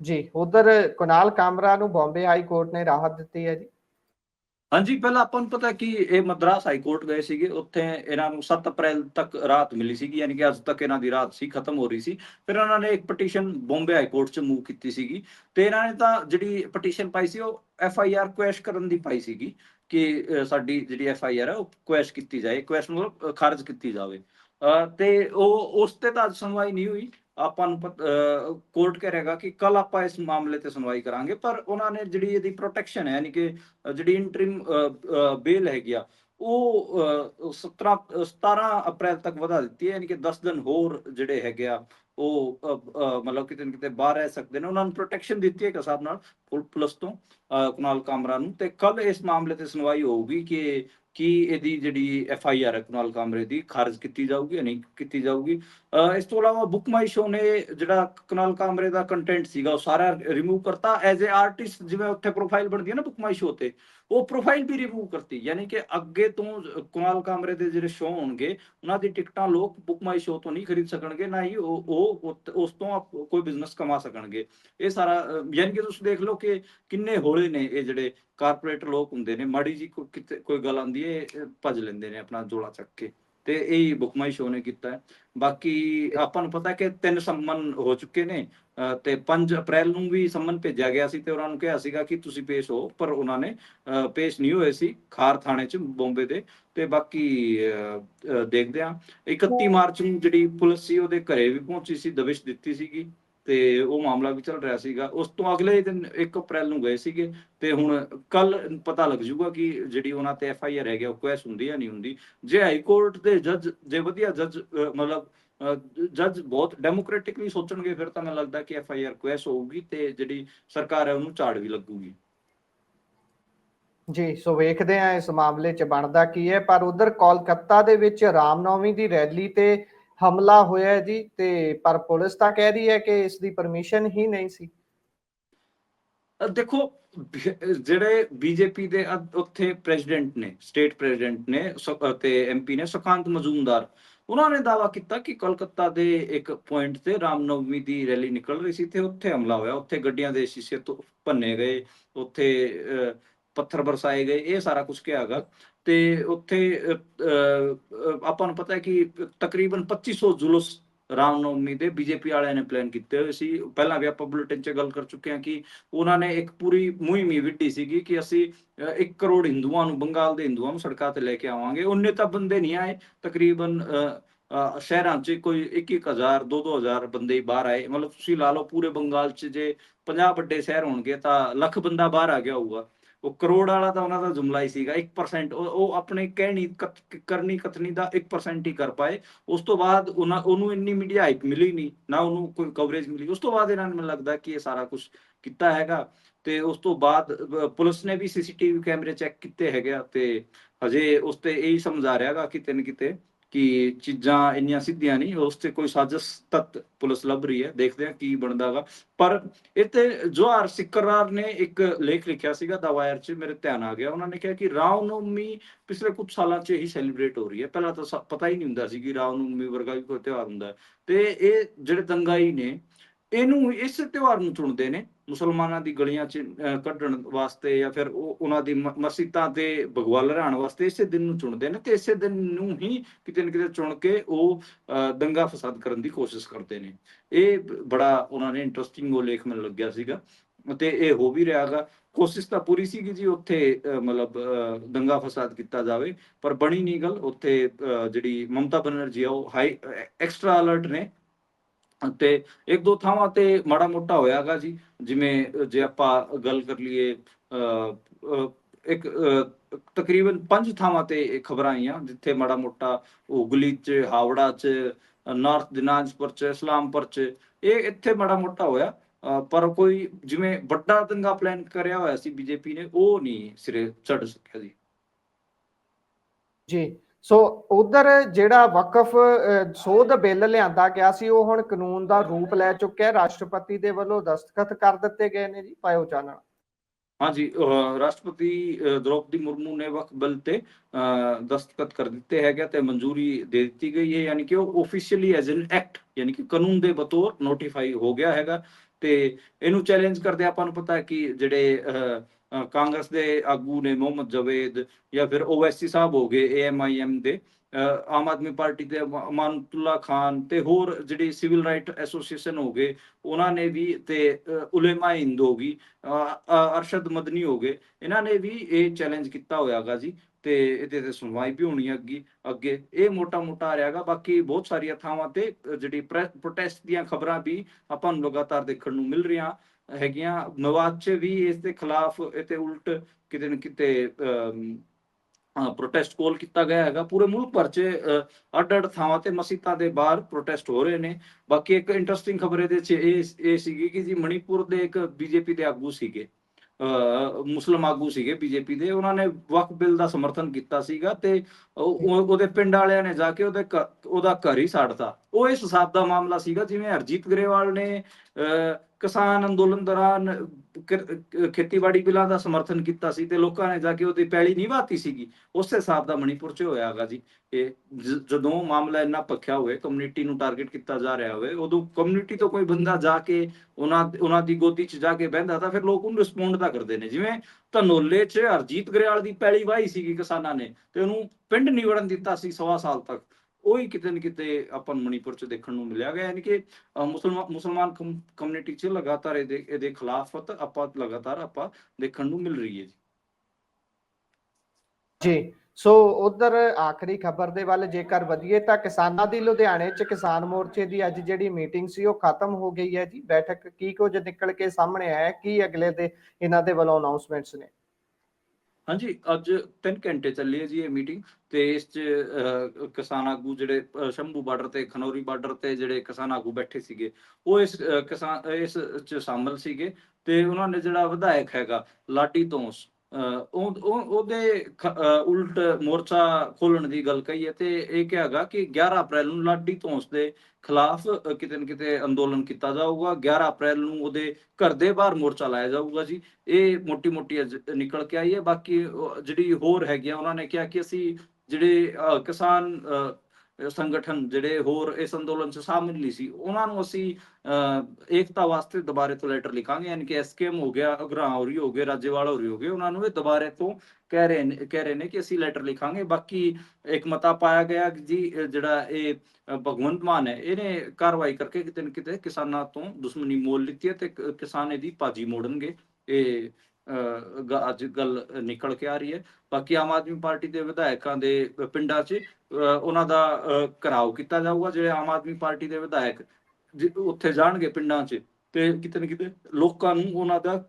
ਜੀ, ਉਧਰ ਕੁਨਾਲ ਕਾਮਰਾ ਨੂੰ ਬੰਬੇ ਹਾਈ ਕੋਰਟ ਨੇ ਰਾਹਤ ਦਿੱਤੀ ਹੈ ਜੀ। ਹਾਂਜੀ, ਪਹਿਲਾਂ ਆਪਾਂ ਨੂੰ ਪਤਾ ਕਿ ਇਹ ਮਦਰਾਸ ਹਾਈ ਕੋਰਟ ਗਏ ਸੀਗੇ। ਉੱਥੇ ਇਹਨਾਂ ਨੂੰ 7 ਅਪ੍ਰੈਲ ਤੱਕ ਰਾਹਤ ਮਿਲੀ ਸੀਗੀ, ਯਾਨੀ ਕਿ ਅੱਜ ਤੱਕ ਇਹਨਾਂ ਦੀ ਰਾਹਤ ਸੀ, ਖਤਮ ਹੋ ਰਹੀ ਸੀ। ਫਿਰ ਇਹਨਾਂ ਨੇ ਇੱਕ ਪਟੀਸ਼ਨ ਬੰਬੇ ਹਾਈ ਕੋਰਟ 'ਚ ਮੂਵ ਕੀਤੀ ਸੀਗੀ। ਤੇ ਇਹਨਾਂ ਨੇ ਤਾਂ ਜਿਹੜੀ ਪਟੀਸ਼ਨ ਪਾਈ ਸੀ, ਉਹ ਐਫ ਆਈ ਆਰ ਕੁਐਸ਼ ਕਰਨ ਦੀ ਪਾਈ ਸੀਗੀ ਕਿ ਸਾਡੀ ਜਿਹੜੀ ਐਫ ਆਈ ਆਰ ਹੈ, ਉਹ ਕੁਐਸ਼ ਕੀਤੀ ਜਾਏ, ਕੁਐਸ਼ ਮਤਲਬ ਖਾਰਜ ਕੀਤੀ ਜਾਵੇ। ਤੇ ਉਹ, ਉਸ ਤੇ ਤਾਂ ਅੱਜ ਸੁਣਵਾਈ ਨਹੀਂ ਹੋਈ। ਆਪਾਂ ਨੂੰ ਕੋਰਟ ਕਹਿ ਰਹੇਗਾ ਕਿ ਕੱਲ ਆਪਾਂ ਇਸ ਮਾਮਲੇ ਤੇ ਸੁਣਵਾਈ ਕਰਾਂਗੇ ਪਰ ਉਹਨਾਂ ਨੇ ਜਿਹੜੀ ਇਹਦੀ ਪ੍ਰੋਟੈਕਸ਼ਨ ਹੈ ਯਾਨੀ ਕਿ ਜਿਹੜੀ ਇੰਟਰਿਮ ਬੇਲ ਹੈਗੀ ਆ ਉਹ 17 17 ਅਪ੍ਰੈਲ ਤੱਕ ਵਧਾ ਦਿੱਤੀ ਹੈ ਯਾਨੀ ਕਿ 10 ਦਿਨ ਹੋਰ ਜਿਹੜੇ ਹੈਗੇ ਆ ਉਹ ਮਤਲਬ ਕਿਤੇ ਨਾ ਕਿਤੇ ਬਾਹਰ ਰਹਿ ਸਕਦੇ ਨੇ। ਉਹਨਾਂ ਨੂੰ ਪ੍ਰੋਟੈਕਸ਼ਨ ਦਿੱਤੀ ਹੈ ਇੱਕ ਹਿਸਾਬ ਨਾਲ ਪੁਲ- ਪੁਲਿਸ ਤੋਂ ਅਹ, ਕੁਨਾਲ ਕਾਮਰਾ ਨੂੰ। ਤੇ ਕੱਲ ਇਸ ਮਾਮਲੇ ਤੇ ਸੁਣਵਾਈ ਹੋਊਗੀ ਕਿ ਕੀ ਇਹਦੀ ਜਿਹੜੀ ਐਫ ਆਈ ਆਰ ਹੈ ਕੁਨਾਲ ਕਾਮਰੇ ਦੀ ਖਾਰਜ ਕੀਤੀ ਜਾਊਗੀ ਜਾਂ ਨਹੀਂ ਕੀਤੀ ਜਾਊਗੀ। ਅਹ, ਇਸ ਤੋਂ ਇਲਾਵਾ ਬੁੱਕ ਮਾਈ ਸ਼ੋ ਨੇ ਜਿਹੜਾ ਕੁਨਾਲ ਕਾਮਰੇ ਦਾ ਕੰਟੈਂਟ ਸੀਗਾ ਉਹ ਸਾਰਾ ਰਿਮੂਵ ਕਰਤਾ। ਐਜ਼ ਅ ਆਰਟਿਸਟ ਜਿਵੇਂ ਉੱਥੇ ਪ੍ਰੋਫਾਈਲ ਬਣਦੀ ਹੈ ਨਾ ਬੁੱਕ ਮਾਈ ਸ਼ੋ ਤੇ ਉਹ ਪ੍ਰੋਫਾਈਲ ਵੀ ਰਿਮੂਵ ਕਰਤੀ। ਯਾਨੀ ਕਿ ਅੱਗੇ ਤੋਂ ਕੁਨਾਲ ਕਾਮਰੇ ਦੇ ਜਿਹੜੇ ਸ਼ੋਅ ਹੋਣਗੇ, ਉਹਨਾਂ ਦੀ ਟਿਕਟਾਂ ਲੋਕ ਬੁੱਕ ਮਾਈ ਸ਼ੋ ਤੋਂ ਨਹੀਂ ਖਰੀਦ ਸਕਣਗੇ, ਨਾ ਹੀ ਉਹ ਉਸ ਤੋਂ ਕੋਈ ਬਿਜ਼ਨਸ ਕਮਾ ਸਕਣਗੇ। ਇਹ ਸਾਰਾ ਯਾਨੀ ਕਿ ਤੁਸੀਂ ਦੇਖ ਲਓ ਕਿ ਕਿੰਨੇ ਹੋਲੇ ਨੇ ਇਹ ਜਿਹੜੇ ਕਾਰਪੋਰੇਟ ਲੋਕ ਹੁੰਦੇ ਨੇ। ਮਾੜੀ ਜੀ ਕੋਈ ਕਿਤੇ, ਕੋਈ ਗੱਲ ਆਉਂਦੀ ਹੈ, ਇਹ ਭੱਜ ਲੈਂਦੇ ਨੇ ਆਪਣਾ ਜੋੜਾ ਚੱਕ ਕੇ। ਤੇ ਇਹ ਬੁੱਕ ਮਾਈ ਸ਼ੋ ਨੇ ਕੀਤਾ ਹੈ। ਬਾਕੀ ਆਪਾਂ ਨੂੰ ਪਤਾ ਕਿ ਤਿੰਨ ਸੰਮਨ ਹੋ ਚੁੱਕੇ ਨੇ ਤੇ 5 ਅਪ੍ਰੈਲ ਨੂੰ ਵੀ ਸੰਮਨ ਭੇਜਿਆ ਗਿਆ ਸੀ ਤੇ ਉਹਨਾਂ ਨੂੰ ਕਿਹਾ ਸੀਗਾ ਕਿ ਤੁਸੀਂ ਪੇਸ਼ ਹੋ ਪਰ ਉਹਨਾਂ ਨੇ ਪੇਸ਼ ਨਹੀਂ ਹੋਏ ਸੀ ਖਾਰ ਥਾਣੇ ਚ ਬੰਬੇ ਦੇ। ਤੇ ਬਾਕੀ ਦੇਖਦੇ ਆ 31 ਮਾਰਚ ਨੂੰ ਜਿਹੜੀ ਪੁਲਿਸ ਸੀ ਉਹਦੇ ਘਰੇ ਵੀ ਪਹੁੰਚੀ ਸੀ ਦਬਿਸ਼ ਦਿੱਤੀ ਸੀਗੀ। ਤੇ ਉਹ ਮਾਮਲਾ ਵੀ ਚੱਲ ਰਿਹਾ ਸੀਗਾ। ਉਸ ਤੋਂ ਅਗਲੇ ਦਿਨ 1 ਅਪ੍ਰੈਲ ਨੂੰ ਗਏ ਸੀਗੇ ਤੇ ਹੁਣ ਕੱਲ ਪਤਾ ਲੱਗ ਜੂਗਾ ਕਿ ਜਿਹੜੀ ਉਹਨਾਂ ਤੇ ਐਫ ਆਈ ਆਰ ਹੈਗੀ ਉਹ ਕੁਐਸ ਹੁੰਦੀ ਆ ਨਹੀਂ ਹੁੰਦੀ। ਜੇ ਹਾਈ ਕੋਰਟ ਦੇ ਜੱਜ, ਜੇ ਵਧੀਆ ਜੱਜ ਮਤਲਬ ਜੱਜ ਬਹੁਤ ਡੈਮੋਕ੍ਰੈਟਿਕਲੀ ਸੋਚਣਗੇ, ਫਿਰ ਤਾਂ ਮੈਨੂੰ ਲੱਗਦਾ ਕਿ ਐਫ ਆਈ ਆਰ ਕੁਐਸ ਹੋਊਗੀ ਤੇ ਜਿਹੜੀ ਸਰਕਾਰ ਹੈ ਉਹਨੂੰ ਝਾੜ ਵੀ ਲੱਗੂਗੀ। ਜੀ, ਸੋ ਵੇਖਦੇ ਆ ਇਸ ਮਾਮਲੇ 'ਚ ਬਣਦਾ ਕੀ ਹੈ। ਪਰ ਉਧਰ ਕੋਲਕਾਤਾ ਦੇ ਵਿੱਚ ਰਾਮਨੌਮੀ ਦੀ ਰੈਲੀ ਤੇ ਹਮਲਾ ਹੋਇਆ ਜੀ, ਤੇ ਪਰ ਪੁਲਿਸ ਤਾਂ ਕਹਿ ਰਹੀ ਹੈ ਕਿ ਇਸ ਦੀ ਪਰਮਿਸ਼ਨ ਹੀ ਨਹੀਂ ਸੀ। ਦੇਖੋ ਜਿਹੜੇ ਬੀਜੇਪੀ ਦੇ ਉੱਥੇ ਪ੍ਰੈਜ਼ੀਡੈਂਟ ਨੇ ਸਟੇਟ ਪ੍ਰੈਜ਼ੀਡੈਂਟ ਨੇ, ਸੁ- ਐਮਪੀ ਨੇ, ਸੁਖਾਂਤ ਮਜ਼ੂਮਦਾਰ, ਉਹਨਾਂ ਨੇ ਦਾਵਾ ਕੀਤਾ ਕਿ ਕੋਲਕਾਤਾ ਦੇ ਇੱਕ ਪੁਆਇੰਟ ਤੇ ਰਾਮਨਵਮੀ ਦੀ ਰੈਲੀ ਨਿਕਲ ਰਹੀ ਸੀ, ਤੇ ਉੱਥੇ ਹਮਲਾ ਹੋਇਆ। ਉੱਥੇ ਗੱਡੀਆਂ ਦੇ ਸ਼ੀਸ਼ੇ ਤੋਂ ਭੰਨੇ ਗਏ, ਉੱਥੇ ਪੱਥਰ ਬਰਸਾਏ ਗਏ, ਇਹ ਸਾਰਾ ਕੁਝ ਕਿਹਾਗਾ ਤੇ ਉੱਥੇ ਅਹ, ਆਪਾਂ ਨੂੰ ਪਤਾ ਹੈ ਕਿ ਤਕਰੀਬਨ 2500 ਜੁਲੂਸ ਰਾਮਨਵਮੀ ਦੇ ਬੀਜੇਪੀ ਵਾਲਿਆਂ ਨੇ ਪਲਾਨ ਕੀਤੇ ਹੋਏ ਸੀ। ਪਹਿਲਾਂ ਵੀ ਆਪਾਂ ਬੁਲੇਟਿਨ 'ਚ ਗੱਲ ਕਰ ਚੁੱਕੇ ਹਾਂ ਕਿ ਉਹਨਾਂ ਨੇ ਇੱਕ ਪੂਰੀ ਮੁਹਿੰਮ ਵਿੱਢੀ ਸੀਗੀ ਕਿ ਅਸੀਂ 1 ਕਰੋੜ ਹਿੰਦੂਆਂ ਨੂੰ ਬੰਗਾਲ ਦੇ ਹਿੰਦੂਆਂ ਨੂੰ ਸੜਕਾਂ ਤੇ ਲੈ ਕੇ ਆਵਾਂਗੇ। ਉਹਨੇ ਤਾਂ ਬੰਦੇ ਨਹੀਂ ਆਏ। ਤਕਰੀਬਨ ਅ, ਸ਼ਹਿਰਾਂ 'ਚ ਕੋਈ 21,000 2-2000 ਬੰਦੇ ਬਾਹਰ ਆਏ। ਮਤਲਬ ਤੁਸੀਂ ਲਾ ਲਓ ਪੂਰੇ ਬੰਗਾਲ 'ਚ ਜੇ 50 ਵੱਡੇ ਸ਼ਹਿਰ ਹੋਣਗੇ ਤਾਂ ਲੱਖ ਬੰਦਾ ਬਾਹਰ ਆ ਗਿਆ ਹੋਊਗਾ। ਉਹ ਕਰੋੜ ਵਾਲਾ ਤਾਂ ਉਹਨਾਂ ਦਾ ਜੁਮਲਾ ਹੀ ਸੀਗਾ 1% ਉਹ ਆਪਣੇ ਕਹਿਣੀ ਕਰਨੀ, ਕਥਨੀ ਦਾ 1% ਹੀ ਕਰ ਪਾਏ। ਉਸ ਤੋਂ ਬਾਅਦ ਉਹਨਾਂ, ਉਹਨੂੰ ਇੰਨੀ ਮੀਡੀਆ ਹਾਈਪ ਮਿਲੀ ਨਹੀਂ, ਨਾ ਉਹਨੂੰ ਕੋਈ ਕਵਰੇਜ ਮਿਲੀ। ਉਸ ਤੋਂ ਬਾਅਦ ਇਹਨਾਂ ਨੂੰ ਮੈਨੂੰ ਲੱਗਦਾ ਕਿ ਇਹ ਸਾਰਾ ਕੁਝ ਕੀਤਾ ਹੈਗਾ। ਤੇ ਉਸ ਤੋਂ ਬਾਅਦ ਪੁਲਿਸ ਨੇ ਵੀ ਸੀਸੀਟੀਵੀ ਕੈਮਰੇ ਚੈੱਕ ਕੀਤੇ ਹੈਗੇ ਆ ਤੇ ਹਜੇ ਉਸ ਤੇ ਇਹੀ ਸਮਝ ਆ ਰਿਹਾਗਾ ਕਿਤੇ ਨਾ ਕਿਤੇ ਕਿ ਚੀਜ਼ਾਂ ਇੰਨੀਆਂ ਸਿੱਧੀਆਂ ਨਹੀਂ, ਉਸ ਤੇ ਕੋਈ ਸਾਜ਼ਿਸ਼ ਤੱਤ ਪੁਲਿਸ ਲੱਭ ਰਹੀ ਹੈ, ਦੇਖਦੇ ਆ ਕੀ ਬਣਦਾਗਾ। ਪਰ ਇੱਥੇ ਜੋਹਾਰ ਸਿਕਰਾਰ ਨੇ ਇੱਕ ਲੇਖ ਲਿਖਿਆ ਸੀਗਾ, ਦਾ ਵਾਇਰ 'ਚ ਮੇਰੇ ਧਿਆਨ ਆ ਗਿਆ। ਉਹਨਾਂ ਨੇ ਕਿਹਾ ਕਿ ਰਾਮ ਨੌਮੀ ਪਿਛਲੇ ਕੁਝ ਸਾਲਾਂ 'ਚ ਹੀ ਸੈਲੀਬ੍ਰੇਟ ਹੋ ਰਹੀ ਹੈ। ਪਹਿਲਾਂ ਤਾਂ ਸ- ਪਤਾ ਹੀ ਨਹੀਂ ਹੁੰਦਾ ਸੀ ਕਿ ਰਾਮ ਨੌਮੀ ਵਰਗਾ ਵੀ ਕੋਈ ਤਿਉਹਾਰ ਹੁੰਦਾ। ਤੇ ਇਹ ਜਿਹੜੇ ਦੰਗਾਈ ਨੇ ਇਹਨੂੰ ਇਸ ਤਿਉਹਾਰ ਨੂੰ ਚੁਣਦੇ ਨੇ ਮੁਸਲਮਾਨਾਂ ਦੀ ਗਲੀਆਂ 'ਚ ਕੱਢਣ ਵਾਸਤੇ ਜਾਂ ਫਿਰ ਉਹ ਉਹਨਾਂ ਦੀ ਮਸਜਿਦਾਂ ਤੇ ਭਗਵਾਲ ਰਹਿਣ ਵਾਸਤੇ ਇਸੇ ਦਿਨ ਨੂੰ ਚੁਣਦੇ ਨੇ ਤੇ ਇਸੇ ਦਿਨ ਨੂੰ ਹੀ ਕਿਤੇ ਨਾ ਕਿਤੇ ਚੁਣ ਕੇ ਉਹ ਦੰਗਾ ਫਸਾਦ ਕਰਨ ਦੀ ਕੋਸ਼ਿਸ਼ ਕਰਦੇ ਨੇ। ਇਹ ਬੜਾ ਉਹਨਾਂ ਨੇ ਇੰਟਰਸਟਿੰਗ ਉਹ ਲੇਖ ਮੈਨੂੰ ਲੱਗਿਆ ਸੀਗਾ ਤੇ ਇਹ ਹੋ ਵੀ ਰਿਹਾਗਾ ਕੋਸ਼ਿਸ਼ ਤਾਂ ਪੂਰੀ ਸੀਗੀ ਜੀ ਉੱਥੇ ਮਤਲਬ ਦੰਗਾ ਫਸਾਦ ਕੀਤਾ ਜਾਵੇ ਪਰ ਬਣੀ ਨਹੀਂ ਗੱਲ। ਉੱਥੇ ਅਹ, ਜਿਹੜੀ ਮਮਤਾ ਬਨਰਜੀ ਆ ਉਹ ਹਾਈ ਐਕਸਟਰਾ ਅਲਰਟ ਨੇ। ਤੇ ਇੱਕ ਦੋ ਥਾਵਾਂ ਤੇ ਮਾੜਾ ਮੋਟਾ ਹੋਇਆਗਾ ਜੀ ਜਿਵੇਂ ਜੇ ਆਪਾਂ ਗੱਲ ਕਰ ਲਈਏ ਇੱਕ ਤਕਰੀਬਨ ਪੰਜ ਥਾਵਾਂ ਤੇ ਖਬਰਾਂ ਆਈਆਂ ਜਿੱਥੇ ਮਾੜਾ ਮੋਟਾ ਉਗਲੀ ਚ ਹਾਵੜਾ ਚ ਨਾਰਥ ਦਿਨਾਜਪੁਰ ਚ ਇਸਲਾਮਪੁਰ ਚ ਇਹ ਇੱਥੇ ਮਾੜਾ ਮੋਟਾ ਹੋਇਆ। ਅਹ, ਪਰ ਕੋਈ ਜਿਵੇਂ ਵੱਡਾ ਦੰਗਾ ਪਲਾਨ ਕਰਿਆ ਹੋਇਆ ਸੀ ਬੀਜੇਪੀ ਨੇ ਉਹ ਨਹੀਂ ਸਿਰੇ ਚੜ ਸਕਿਆ ਜੀ। ਜੀ। ਸੋ ਉਧਰ ਜਿਹੜਾ ਵਕਫ ਸੋਧ ਬਿੱਲ ਲਿਆਂਦਾ ਗਿਆ ਸੀ, ਉਹ ਹੁਣ ਕਾਨੂੰਨ ਦਾ ਰੂਪ ਲੈ ਚੁੱਕਿਆ ਹੈ। ਰਾਸ਼ਟਰਪਤੀ ਦੇ ਵੱਲੋਂ ਦਸਤਖਤ ਕਰ ਦਿੱਤੇ ਗਏ ਨੇ ਜੀ। ਪਾਇਓ ਚਾਨਣ। ਹਾਂਜੀ ਰਾਸ਼ਟਰਪਤੀ, ਅਹ ਮੁਰਮੂ ਨੇ ਵਕਫ ਬਿੱਲ ਤੇ ਦਸਤਖਤ ਕਰ ਦਿੱਤੇ ਹੈਗੇ ਤੇ ਮਨਜ਼ੂਰੀ ਦੇ ਦਿੱਤੀ ਗਈ ਹੈ। ਯਾਨੀ ਕਿ ਉਹ ਆਫੀਸ਼ੀਅਲੀ ਐਜ਼ ਐਨ ਐਕਟ ਯਾਨੀ ਕਿ ਕਾਨੂੰਨ ਦੇ ਬਤੌਰ ਨੋਟੀਫਾਈ ਹੋ ਗਿਆ ਹੈਗਾ ਤੇ ਇਹਨੂੰ ਚੈਲੰਜ ਕਰਦੇ ਆਪਾਂ ਨੂੰ ਪਤਾ ਕਿ ਜਿਹੜੇ ਕਾਂਗਰਸ ਦੇ ਆਗੂ ਨੇ ਮੁਹੰਮਦ ਜਵੇਦ ਜਾਂ ਫਿਰ ਓਵੈਸੀ ਸਾਹਿਬ ਹੋ ਗਏ ਏਐਮਆਈਐਮ ਦੇ ਆਮ ਆਦਮੀ ਪਾਰਟੀ ਦੇ ਅਮਾਨਤੁੱਲਾ ਖਾਨ ਤੇ ਹੋਰ ਜਿਹੜੀ ਸਿਵਲ ਰਾਈਟ ਐਸੋਸੀਏਸ਼ਨ ਹੋ ਗਏ ਉਹਨਾਂ ਨੇ ਵੀ ਤੇ ਉਲੇਮਾ ਹਿੰਦ ਹੋ ਗਈ ਅਰਸ਼ਦ ਮਦਨੀ ਹੋ ਗਏ ਇਹਨਾਂ ਨੇ ਵੀ ਇਹ ਚੈਲੰਜ ਕੀਤਾ ਹੋਇਆਗਾ ਜੀ ਤੇ ਇਹਦੇ ਤੇ ਸੁਣਵਾਈ ਵੀ ਹੋਣੀ ਹੈ ਅੱਗੇ ਅੱਗੇ ਇਹ ਮੋਟਾ ਮੋਟਾ ਆ ਰਿਹਾਗਾ ਬਾਕੀ ਬਹੁਤ ਸਾਰੀਆਂ ਥਾਵਾਂ ਤੇ ਅਹ, ਜਿਹੜੀ ਪ੍ਰੋਟੈਸਟ ਦੀਆਂ ਖਬਰਾਂ ਵੀ ਆਪਾਂ ਨੂੰ ਲਗਾਤਾਰ ਦੇਖਣ ਨੂੰ ਮਿਲ ਰਹੀਆਂ। ਹੈਗੀਆਂ। ਨਵਾਜ਼ ਚ ਵੀ ਇਸ ਦੇ ਖਿਲਾਫ ਇਹ ਉਲਟ ਕਿਤੇ ਨਾ ਕਿਤੇ ਪ੍ਰੋਟੈਸਟ ਕਾਲ ਕੀਤਾ ਗਿਆ ਹੈਗਾ। ਪੂਰੇ ਮੁਲਕ ਭਰ ਚ ਅੱਡ ਅੱਡ ਥਾਵਾਂ ਤੇ ਮਸਜਿਦਾਂ ਦੇ ਬਾਹਰ ਪ੍ਰੋਟੈਸਟ ਹੋ ਰਹੇ ਨੇ। ਬਾਕੀ ਇੱਕ ਇੰਟਰਸਟਿੰਗ ਖਬਰ ਇਹਦੇ ਚ ਇਹ ਇਹ ਸੀਗੀ ਕਿ ਜੀ ਮਣੀਪੁਰ ਦੇ ਇੱਕ ਬੀਜੇਪੀ ਦੇ ਆਗੂ ਸੀਗੇ। ਅਹ ਮੁਸਲਮ ਆਗੂ ਸੀਗੇ ਬੀਜੇਪੀ ਦੇ। ਉਹਨਾਂ ਨੇ ਵਕਫ ਬਿੱਲ ਦਾ ਸਮਰਥਨ ਕੀਤਾ ਸੀਗਾ ਤੇ ਉਹਦੇ ਪਿੰਡ ਵਾਲਿਆਂ ਨੇ ਜਾ ਕੇ ਉਹਦੇ ਘ- ਉਹਦਾ ਘਰ ਹੀ ਸਾੜਤਾ। ਉਹ ਇਸ ਹਿਸਾਬ ਦਾ ਮਾਮਲਾ ਸੀਗਾ ਜਿਵੇਂ ਹਰਜੀਤ ਗਰੇਵਾਲ ਨੇ ਅਹ, ਕਿਸਾਨ ਅੰਦੋਲਨ ਦੌਰਾਨ ਖੇਤੀਬਾੜੀ ਬਿੱਲਾਂ ਦਾ ਸਮਰਥਨ ਕੀਤਾ ਸੀ ਤੇ ਲੋਕਾਂ ਨੇ ਜਾ ਕੇ ਉਹਦੀ ਪੈਲੀ ਨਹੀਂ ਵਾਤੀ ਸੀਗੀ। ਉਸੇ ਹਿਸਾਬ ਦਾ ਮਣੀਪੁਰ 'ਚ ਹੋਇਆਗਾ ਜੀ। ਇਹ ਜਦੋਂ ਮਾਮਲਾ ਇੰਨਾ ਪੱਖਿਆ ਹੋਵੇ ਕਮਿਊਨਿਟੀ ਨੂੰ ਟਾਰਗੇਟ ਕੀਤਾ ਜਾ ਰਿਹਾ ਹੋਵੇ, ਉਦੋਂ ਕਮਿਊਨਿਟੀ ਤੋਂ ਕੋਈ ਬੰਦਾ ਜਾ ਕੇ ਉਹਨਾਂ ਉਹਨਾਂ ਦੀ ਗੋਦੀ 'ਚ ਜਾ ਕੇ ਬਹਿੰਦਾ ਤਾਂ ਫਿਰ ਲੋਕ ਉਹਨੂੰ ਰਿਸਪੌਂਡ ਤਾਂ ਕਰਦੇ ਨੇ। ਜਿਵੇਂ ਧਨੋਲੇ 'ਚ ਹਰਜੀਤ ਗਰੇਵਾਲ ਦੀ ਪੈਲੀ ਵਾਹੀ ਸੀਗੀ ਕਿਸਾਨਾਂ ਨੇ ਤੇ ਉਹਨੂੰ ਪਿੰਡ ਨਹੀਂ ਵੜਨ ਦਿੱਤਾ ਸੀ ਸਵਾ ਸਾਲ ਤੱਕ। ਉਹੀ ਕਿਤੇ ਨਾ ਕਿਤੇ ਆਪਾਂ ਨੂੰ 'ਚ ਦੇਖਣ ਨੂੰ ਮਿਲਿਆ ਗਿਆ, ਯਾਨੀ ਕਿ ਮੁਸਲਮਾਨ ਮੁਸਲਮਾਨ ਕਮਿਊਨਿਟੀ 'ਚ ਲਗਾਤਾਰ ਇਹਦੇ ਇਹਦੇ ਖਿਲਾਫਤ ਆਪਾਂ, ਲਗਾਤਾਰ ਆਪਾਂ ਦੇਖਣ ਨੂੰ ਮਿਲ ਰਹੀ ਹੈ ਜੀ। ਜੀ, ਸੋ ਉਧਰ ਆਖਰੀ ਖਬਰ ਦੇ ਵੱਲ ਜੇਕਰ ਵਧੀਏ ਤਾਂ ਕਿਸਾਨਾਂ ਦੀ ਲੁਧਿਆਣੇ 'ਚ ਕਿਸਾਨ ਮੋਰਚੇ ਦੀ ਅੱਜ ਜਿਹੜੀ ਮੀਟਿੰਗ ਸੀ ਉਹ ਖਤਮ ਹੋ ਗਈ ਹੈ ਜੀ। ਬੈਠਕ ਕੀ ਕੁਝ ਨਿਕਲ ਕੇ ਸਾਹਮਣੇ ਆਇਆ ਕੀ ਅਗਲੇ ਦੇ ਇਹਨਾਂ ਦੇ ਵੱਲੋਂ ਅਨਾਉਂਸਮੈਂਟਸ ਨੇ? ਹਾਂਜੀ ਅੱਜ 3 ਘੰਟੇ ਚੱਲੀ ਹੈ ਜੀ ਇਹ ਮੀਟਿੰਗ ਤੇ ਇਸ ਚ ਅਹ, ਕਿਸਾਨ ਆਗੂ ਜਿਹੜੇ ਸ਼ੰਭੂ ਬਾਰਡਰ ਤੇ ਖਨੌਰੀ ਬਾਰਡਰ ਤੇ ਜਿਹੜੇ ਕਿਸਾਨ ਆਗੂ ਬੈਠੇ ਸੀਗੇ ਉਹ ਇਸ ਕਿਸਾਨ ਇਸ ਚ ਸ਼ਾਮਲ ਸੀਗੇ ਤੇ ਉਹਨਾਂ ਨੇ ਜਿਹੜਾ ਵਿਧਾਇਕ ਹੈਗਾ ਲਾਡੀ ਤੋਂਸ ਉਹਦੇ ਉਲਟ ਮੋਰਚਾ ਖੋਲਣ ਦੀ ਗੱਲ ਕਹੀ ਹੈ ਤੇ ਇਹ ਕਿਹਾਗਾ ਕਿ 11 ਅਪ੍ਰੈਲ ਨੂੰ ਲਾਡੀ ਤੋਂਸ ਦੇ ਖਿਲਾਫ ਕਿਤੇ ਨਾ ਕਿਤੇ ਅੰਦੋਲਨ ਕੀਤਾ ਜਾਊਗਾ। 11 ਅਪ੍ਰੈਲ ਨੂੰ ਉਹਦੇ ਘਰ ਦੇ ਬਾਹਰ ਮੋਰਚਾ ਲਾਇਆ ਜਾਊਗਾ ਜੀ। ਇਹ ਮੋਟੀ ਮੋਟੀ ਅੱਜ ਨਿਕਲ ਕੇ ਆਈ ਹੈ। ਬਾਕੀ ਜਿਹੜੀ ਹੋਰ ਹੈਗੀਆਂ ਉਹਨਾਂ ਨੇ ਕਿਹਾ ਕਿ ਅਸੀਂ ਜਿਹੜੇ ਅਹ, ਕਿਸਾਨ ਅਹ, ਸੰਗਠਨ ਜਿਹੜੇ ਹੋਰ ਇਸ ਅੰਦੋਲਨ 'ਚ ਸ਼ਾਮਿਲ ਨਹੀਂ ਸੀ, ਉਹਨਾਂ ਨੂੰ ਅਸੀਂ ਏਕਤਾ ਵਾਸਤੇ ਦੁਬਾਰੇ ਤੋਂ ਲੈਟਰ ਲਿਖਾਂਗੇ, ਯਾਨੀ ਕਿ ਐਸਕੇਐਮ ਹੋ ਗਿਆ ਅਗਰਾਂ ਹੋਰੀ ਹੋ ਗਏ, ਰਾਜੇਵਾਲ ਹੋਰੀ ਹੋ ਗਏ, ਉਹਨਾਂ ਨੂੰ ਇਹ ਦੁਬਾਰੇ ਤੋਂ ਕਹਿ ਰਹੇ ਨੇ, ਕਹਿ ਰਹੇ ਨੇ ਕਿ ਅਸੀਂ ਲੈਟਰ ਲਿਖਾਂਗੇ। ਬਾਕੀ ਇੱਕ ਮਤਾ ਪਾਇਆ ਗਿਆ ਜੀ ਜਿਹੜਾ ਇਹ ਭਗਵੰਤ ਮਾਨ ਹੈ, ਇਹਨੇ ਕਾਰਵਾਈ ਕਰਕੇ ਕਿਤੇ ਨਾ ਕਿਤੇ ਕਿਸਾਨਾਂ ਤੋਂ ਦੁਸ਼ਮਣੀ ਮੋਲ ਲਿੱਤੀ ਹੈ ਤੇ ਕਿਸਾਨ ਇਹਦੀ ਭਾਜੀ ਮੋੜਨਗੇ। ਇਹ ਅੱਜ ਗੱਲ ਨਿਕਲ ਕੇ ਆ ਰਹੀ ਹੈ। ਬਾਕੀ ਆਮ ਆਦਮੀ ਪਾਰਟੀ ਦੇ ਵਿਧਾਇਕਾਂ ਦੇ ਪਿੰਡਾਂ 'ਚ ਉਹਨਾਂ ਦਾ ਅਹ, ਘਿਰਾਓ ਕੀਤਾ ਜਾਊਗਾ। ਜਿਹੜੇ ਆਮ ਆਦਮੀ ਪਾਰਟੀ ਦੇ ਵਿਧਾਇਕ ਉੱਥੇ ਜਾਣਗੇ ਪਿੰਡਾਂ 'ਚ ਤੇ ਕਿਤੇ ਨਾ ਕਿਤੇ ਲੋਕਾਂ ਨੂੰ ਉਹਨਾਂ ਦਾ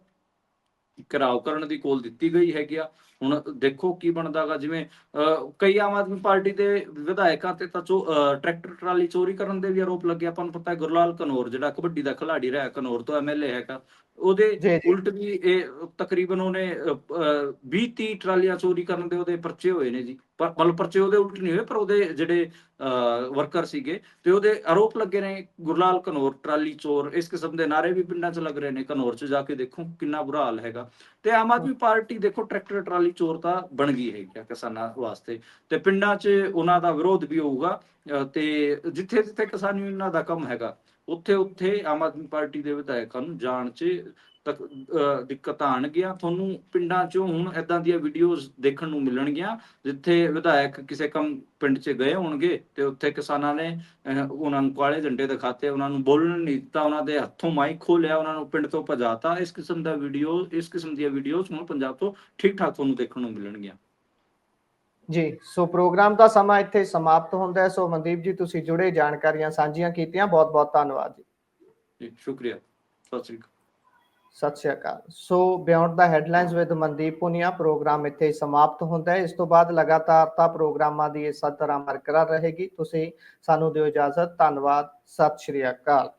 ਘਿਰਾਓ ਕਰਨ ਦੀ ਕੋਲ ਦਿੱਤੀ ਗਈ ਹੈਗੀ ਆ। ਹੁਣ ਦੇਖੋ ਕੀ ਬਣਦਾਗਾ। ਜਿਵੇਂ ਅਹ, ਕਈ ਆਮ ਆਦਮੀ ਪਾਰਟੀ ਦੇ ਵਿਧਾਇਕਾਂ ਤੇ ਤਾਂ ਚੋ- ਅਹ, ਟਰੈਕਟਰ ਟਰਾਲੀ ਚੋਰੀ ਕਰਨ ਦੇ ਵੀ ਆਰੋਪ ਲੱਗੇ। ਆਪਾਂ ਨੂੰ ਪਤਾ ਹੈ ਗੁਰਲਾਲ ਕਨੌਰ ਜਿਹੜਾ ਕਬੱਡੀ ਦਾ ਖਿਡਾਰੀ ਰਿਹਾ। ਕਨੌਰ ਤੋਂ ਐਮਐਲਏ ਹੈਗਾ। ਉਹਦੇ ਉਲਟ ਵੀ ਇਹ ਤਕਰੀਬਨ ਉਹਨੇ 20 30 ਟਰਾਲੀਆਂ ਚੋਰੀ ਕਰਨ ਦੇ ਉਹਦੇ ਪਰਚੇ ਹੋਏ ਨੇ ਜੀ। ਪਰ ਮਤਲਬ ਪਰਚੇ ਉਹਦੇ ਉਲਟ ਨਹੀਂ ਹੋਏ ਪਰ ਉਹਦੇ ਜਿਹੜੇ ਵਰਕਰ ਸੀਗੇ ਤੇ ਉਹਦੇ ਆਰੋਪ ਲੱਗੇ ਨੇ ਗੁਰਲਾਲ ਕਨੌਰ ਟਰਾਲੀ ਚੋਰ ਇਸ ਕਿਸਮ ਦੇ ਨਾਰੇ ਵੀ ਪਿੰਡਾਂ 'ਚ ਲੱਗ ਰਹੇ ਨੇ। ਕਨੌਰ 'ਚ ਜਾ ਕੇ ਦੇਖੋ ਕਿੰਨਾ ਬੁਰਾ ਹਾਲ ਹੈਗਾ। ਤੇ ਆਮ ਆਦਮੀ ਪਾਰਟੀ ਦੇਖੋ ਟਰੈਕਟਰ ਟਰਾਲੀ ਚੋਰ ਤਾਂ ਬਣ ਗਈ ਹੈਗੀ ਆ ਕਿਸਾਨਾਂ ਵਾਸਤੇ। ਤੇ ਪਿੰਡਾਂ 'ਚ ਉਹਨਾਂ ਦਾ ਵਿਰੋਧ ਵੀ ਹੋਊਗਾ ਤੇ ਜਿੱਥੇ ਜਿੱਥੇ ਕਿਸਾਨ ਯੂਨੀਅਨਾਂ ਦਾ ਕੰਮ ਹੈਗਾ ਉੱਥੇ ਉੱਥੇ ਆਮ ਆਦਮੀ ਪਾਰਟੀ ਦੇ ਵਿਧਾਇਕਾਂ ਨੂੰ ਜਾਣ 'ਚ ਤੱਕ ਦਿੱਕਤਾਂ ਆਣਗੀਆਂ ਤੁਹਾਨੂੰ ਪਿੰਡਾਂ 'ਚੋਂ ਹੁਣ ਐਦਾਂ ਦੀਆਂ ਵੀਡੀਓਜ਼ ਦੇਖਣ ਨੂੰ ਮਿਲਣਗੀਆਂ, ਜਿੱਥੇ ਵਿਧਾਇਕ ਕਿਸੇ ਕੰਮ ਪਿੰਡ 'ਚ ਗਏ ਹੋਣਗੇ ਤੇ ਉੱਥੇ ਕਿਸਾਨਾਂ ਨੇ ਉਹਨਾਂ ਨੂੰ ਕਾਲੇ ਝੰਡੇ ਦਿਖਾਤੇ, ਉਹਨਾਂ ਨੂੰ ਬੋਲਣ ਨਹੀਂ ਦਿੱਤਾ, ਉਹਨਾਂ ਦੇ ਹੱਥੋਂ ਮਾਈਕ ਖੋਲਿਆ ਉਹਨਾਂ ਨੂੰ ਪਿੰਡ ਤੋਂ ਭਜਾਤਾ। ਇਸ ਕਿਸਮ ਦਾ ਵੀਡੀਓ ਇਸ ਕਿਸਮ ਦੀਆਂ ਵੀਡੀਓਜ਼ ਹੁਣ ਪੰਜਾਬ ਤੋਂ ਠੀਕ ਠਾਕ ਤੁਹਾਨੂੰ ਦੇਖਣ ਨੂੰ ਮਿਲਣਗੀਆਂ। ਜੀ ਸੋ ਪ੍ਰੋਗਰਾਮ ਦਾ ਸਮਾਂ ਇੱਥੇ ਸਮਾਪਤ ਹੁੰਦਾ ਹੈ। ਸੋ ਮਨਦੀਪ ਜੀ ਤੁਸੀਂ ਜੁੜੇ ਜਾਣਕਾਰੀਆਂ ਸਾਂਝੀਆਂ ਕੀਤੀਆਂ। ਬਹੁਤ ਬਹੁਤ ਧੰਨਵਾਦ ਜੀ। ਜੀ ਸ਼ੁਕਰੀਆ। ਸਤਿ ਸ੍ਰੀ ਅਕਾਲ। ਸਤਿ ਸ਼੍ਰੀ ਅਕਾਲ। So beyond the headlines with Mandeep Punia programme ਇੱਥੇ ਸਮਾਪਤ ਹੁੰਦਾ ਹੈ। ਇਸ ਤੋਂ ਬਾਅਦ ਲਗਾਤਾਰਤਾ ਪ੍ਰੋਗਰਾਮਾਂ ਦੀ ਇਸੇ ਤਰ੍ਹਾਂ ਬਰਕਰਾਰ ਰਹੇਗੀ। ਤੁਸੀਂ ਸਾਨੂੰ ਦਿਓ ਇਜਾਜ਼ਤ। ਧੰਨਵਾਦ। ਸਤਿ ਸ਼੍ਰੀ ਅਕਾਲ।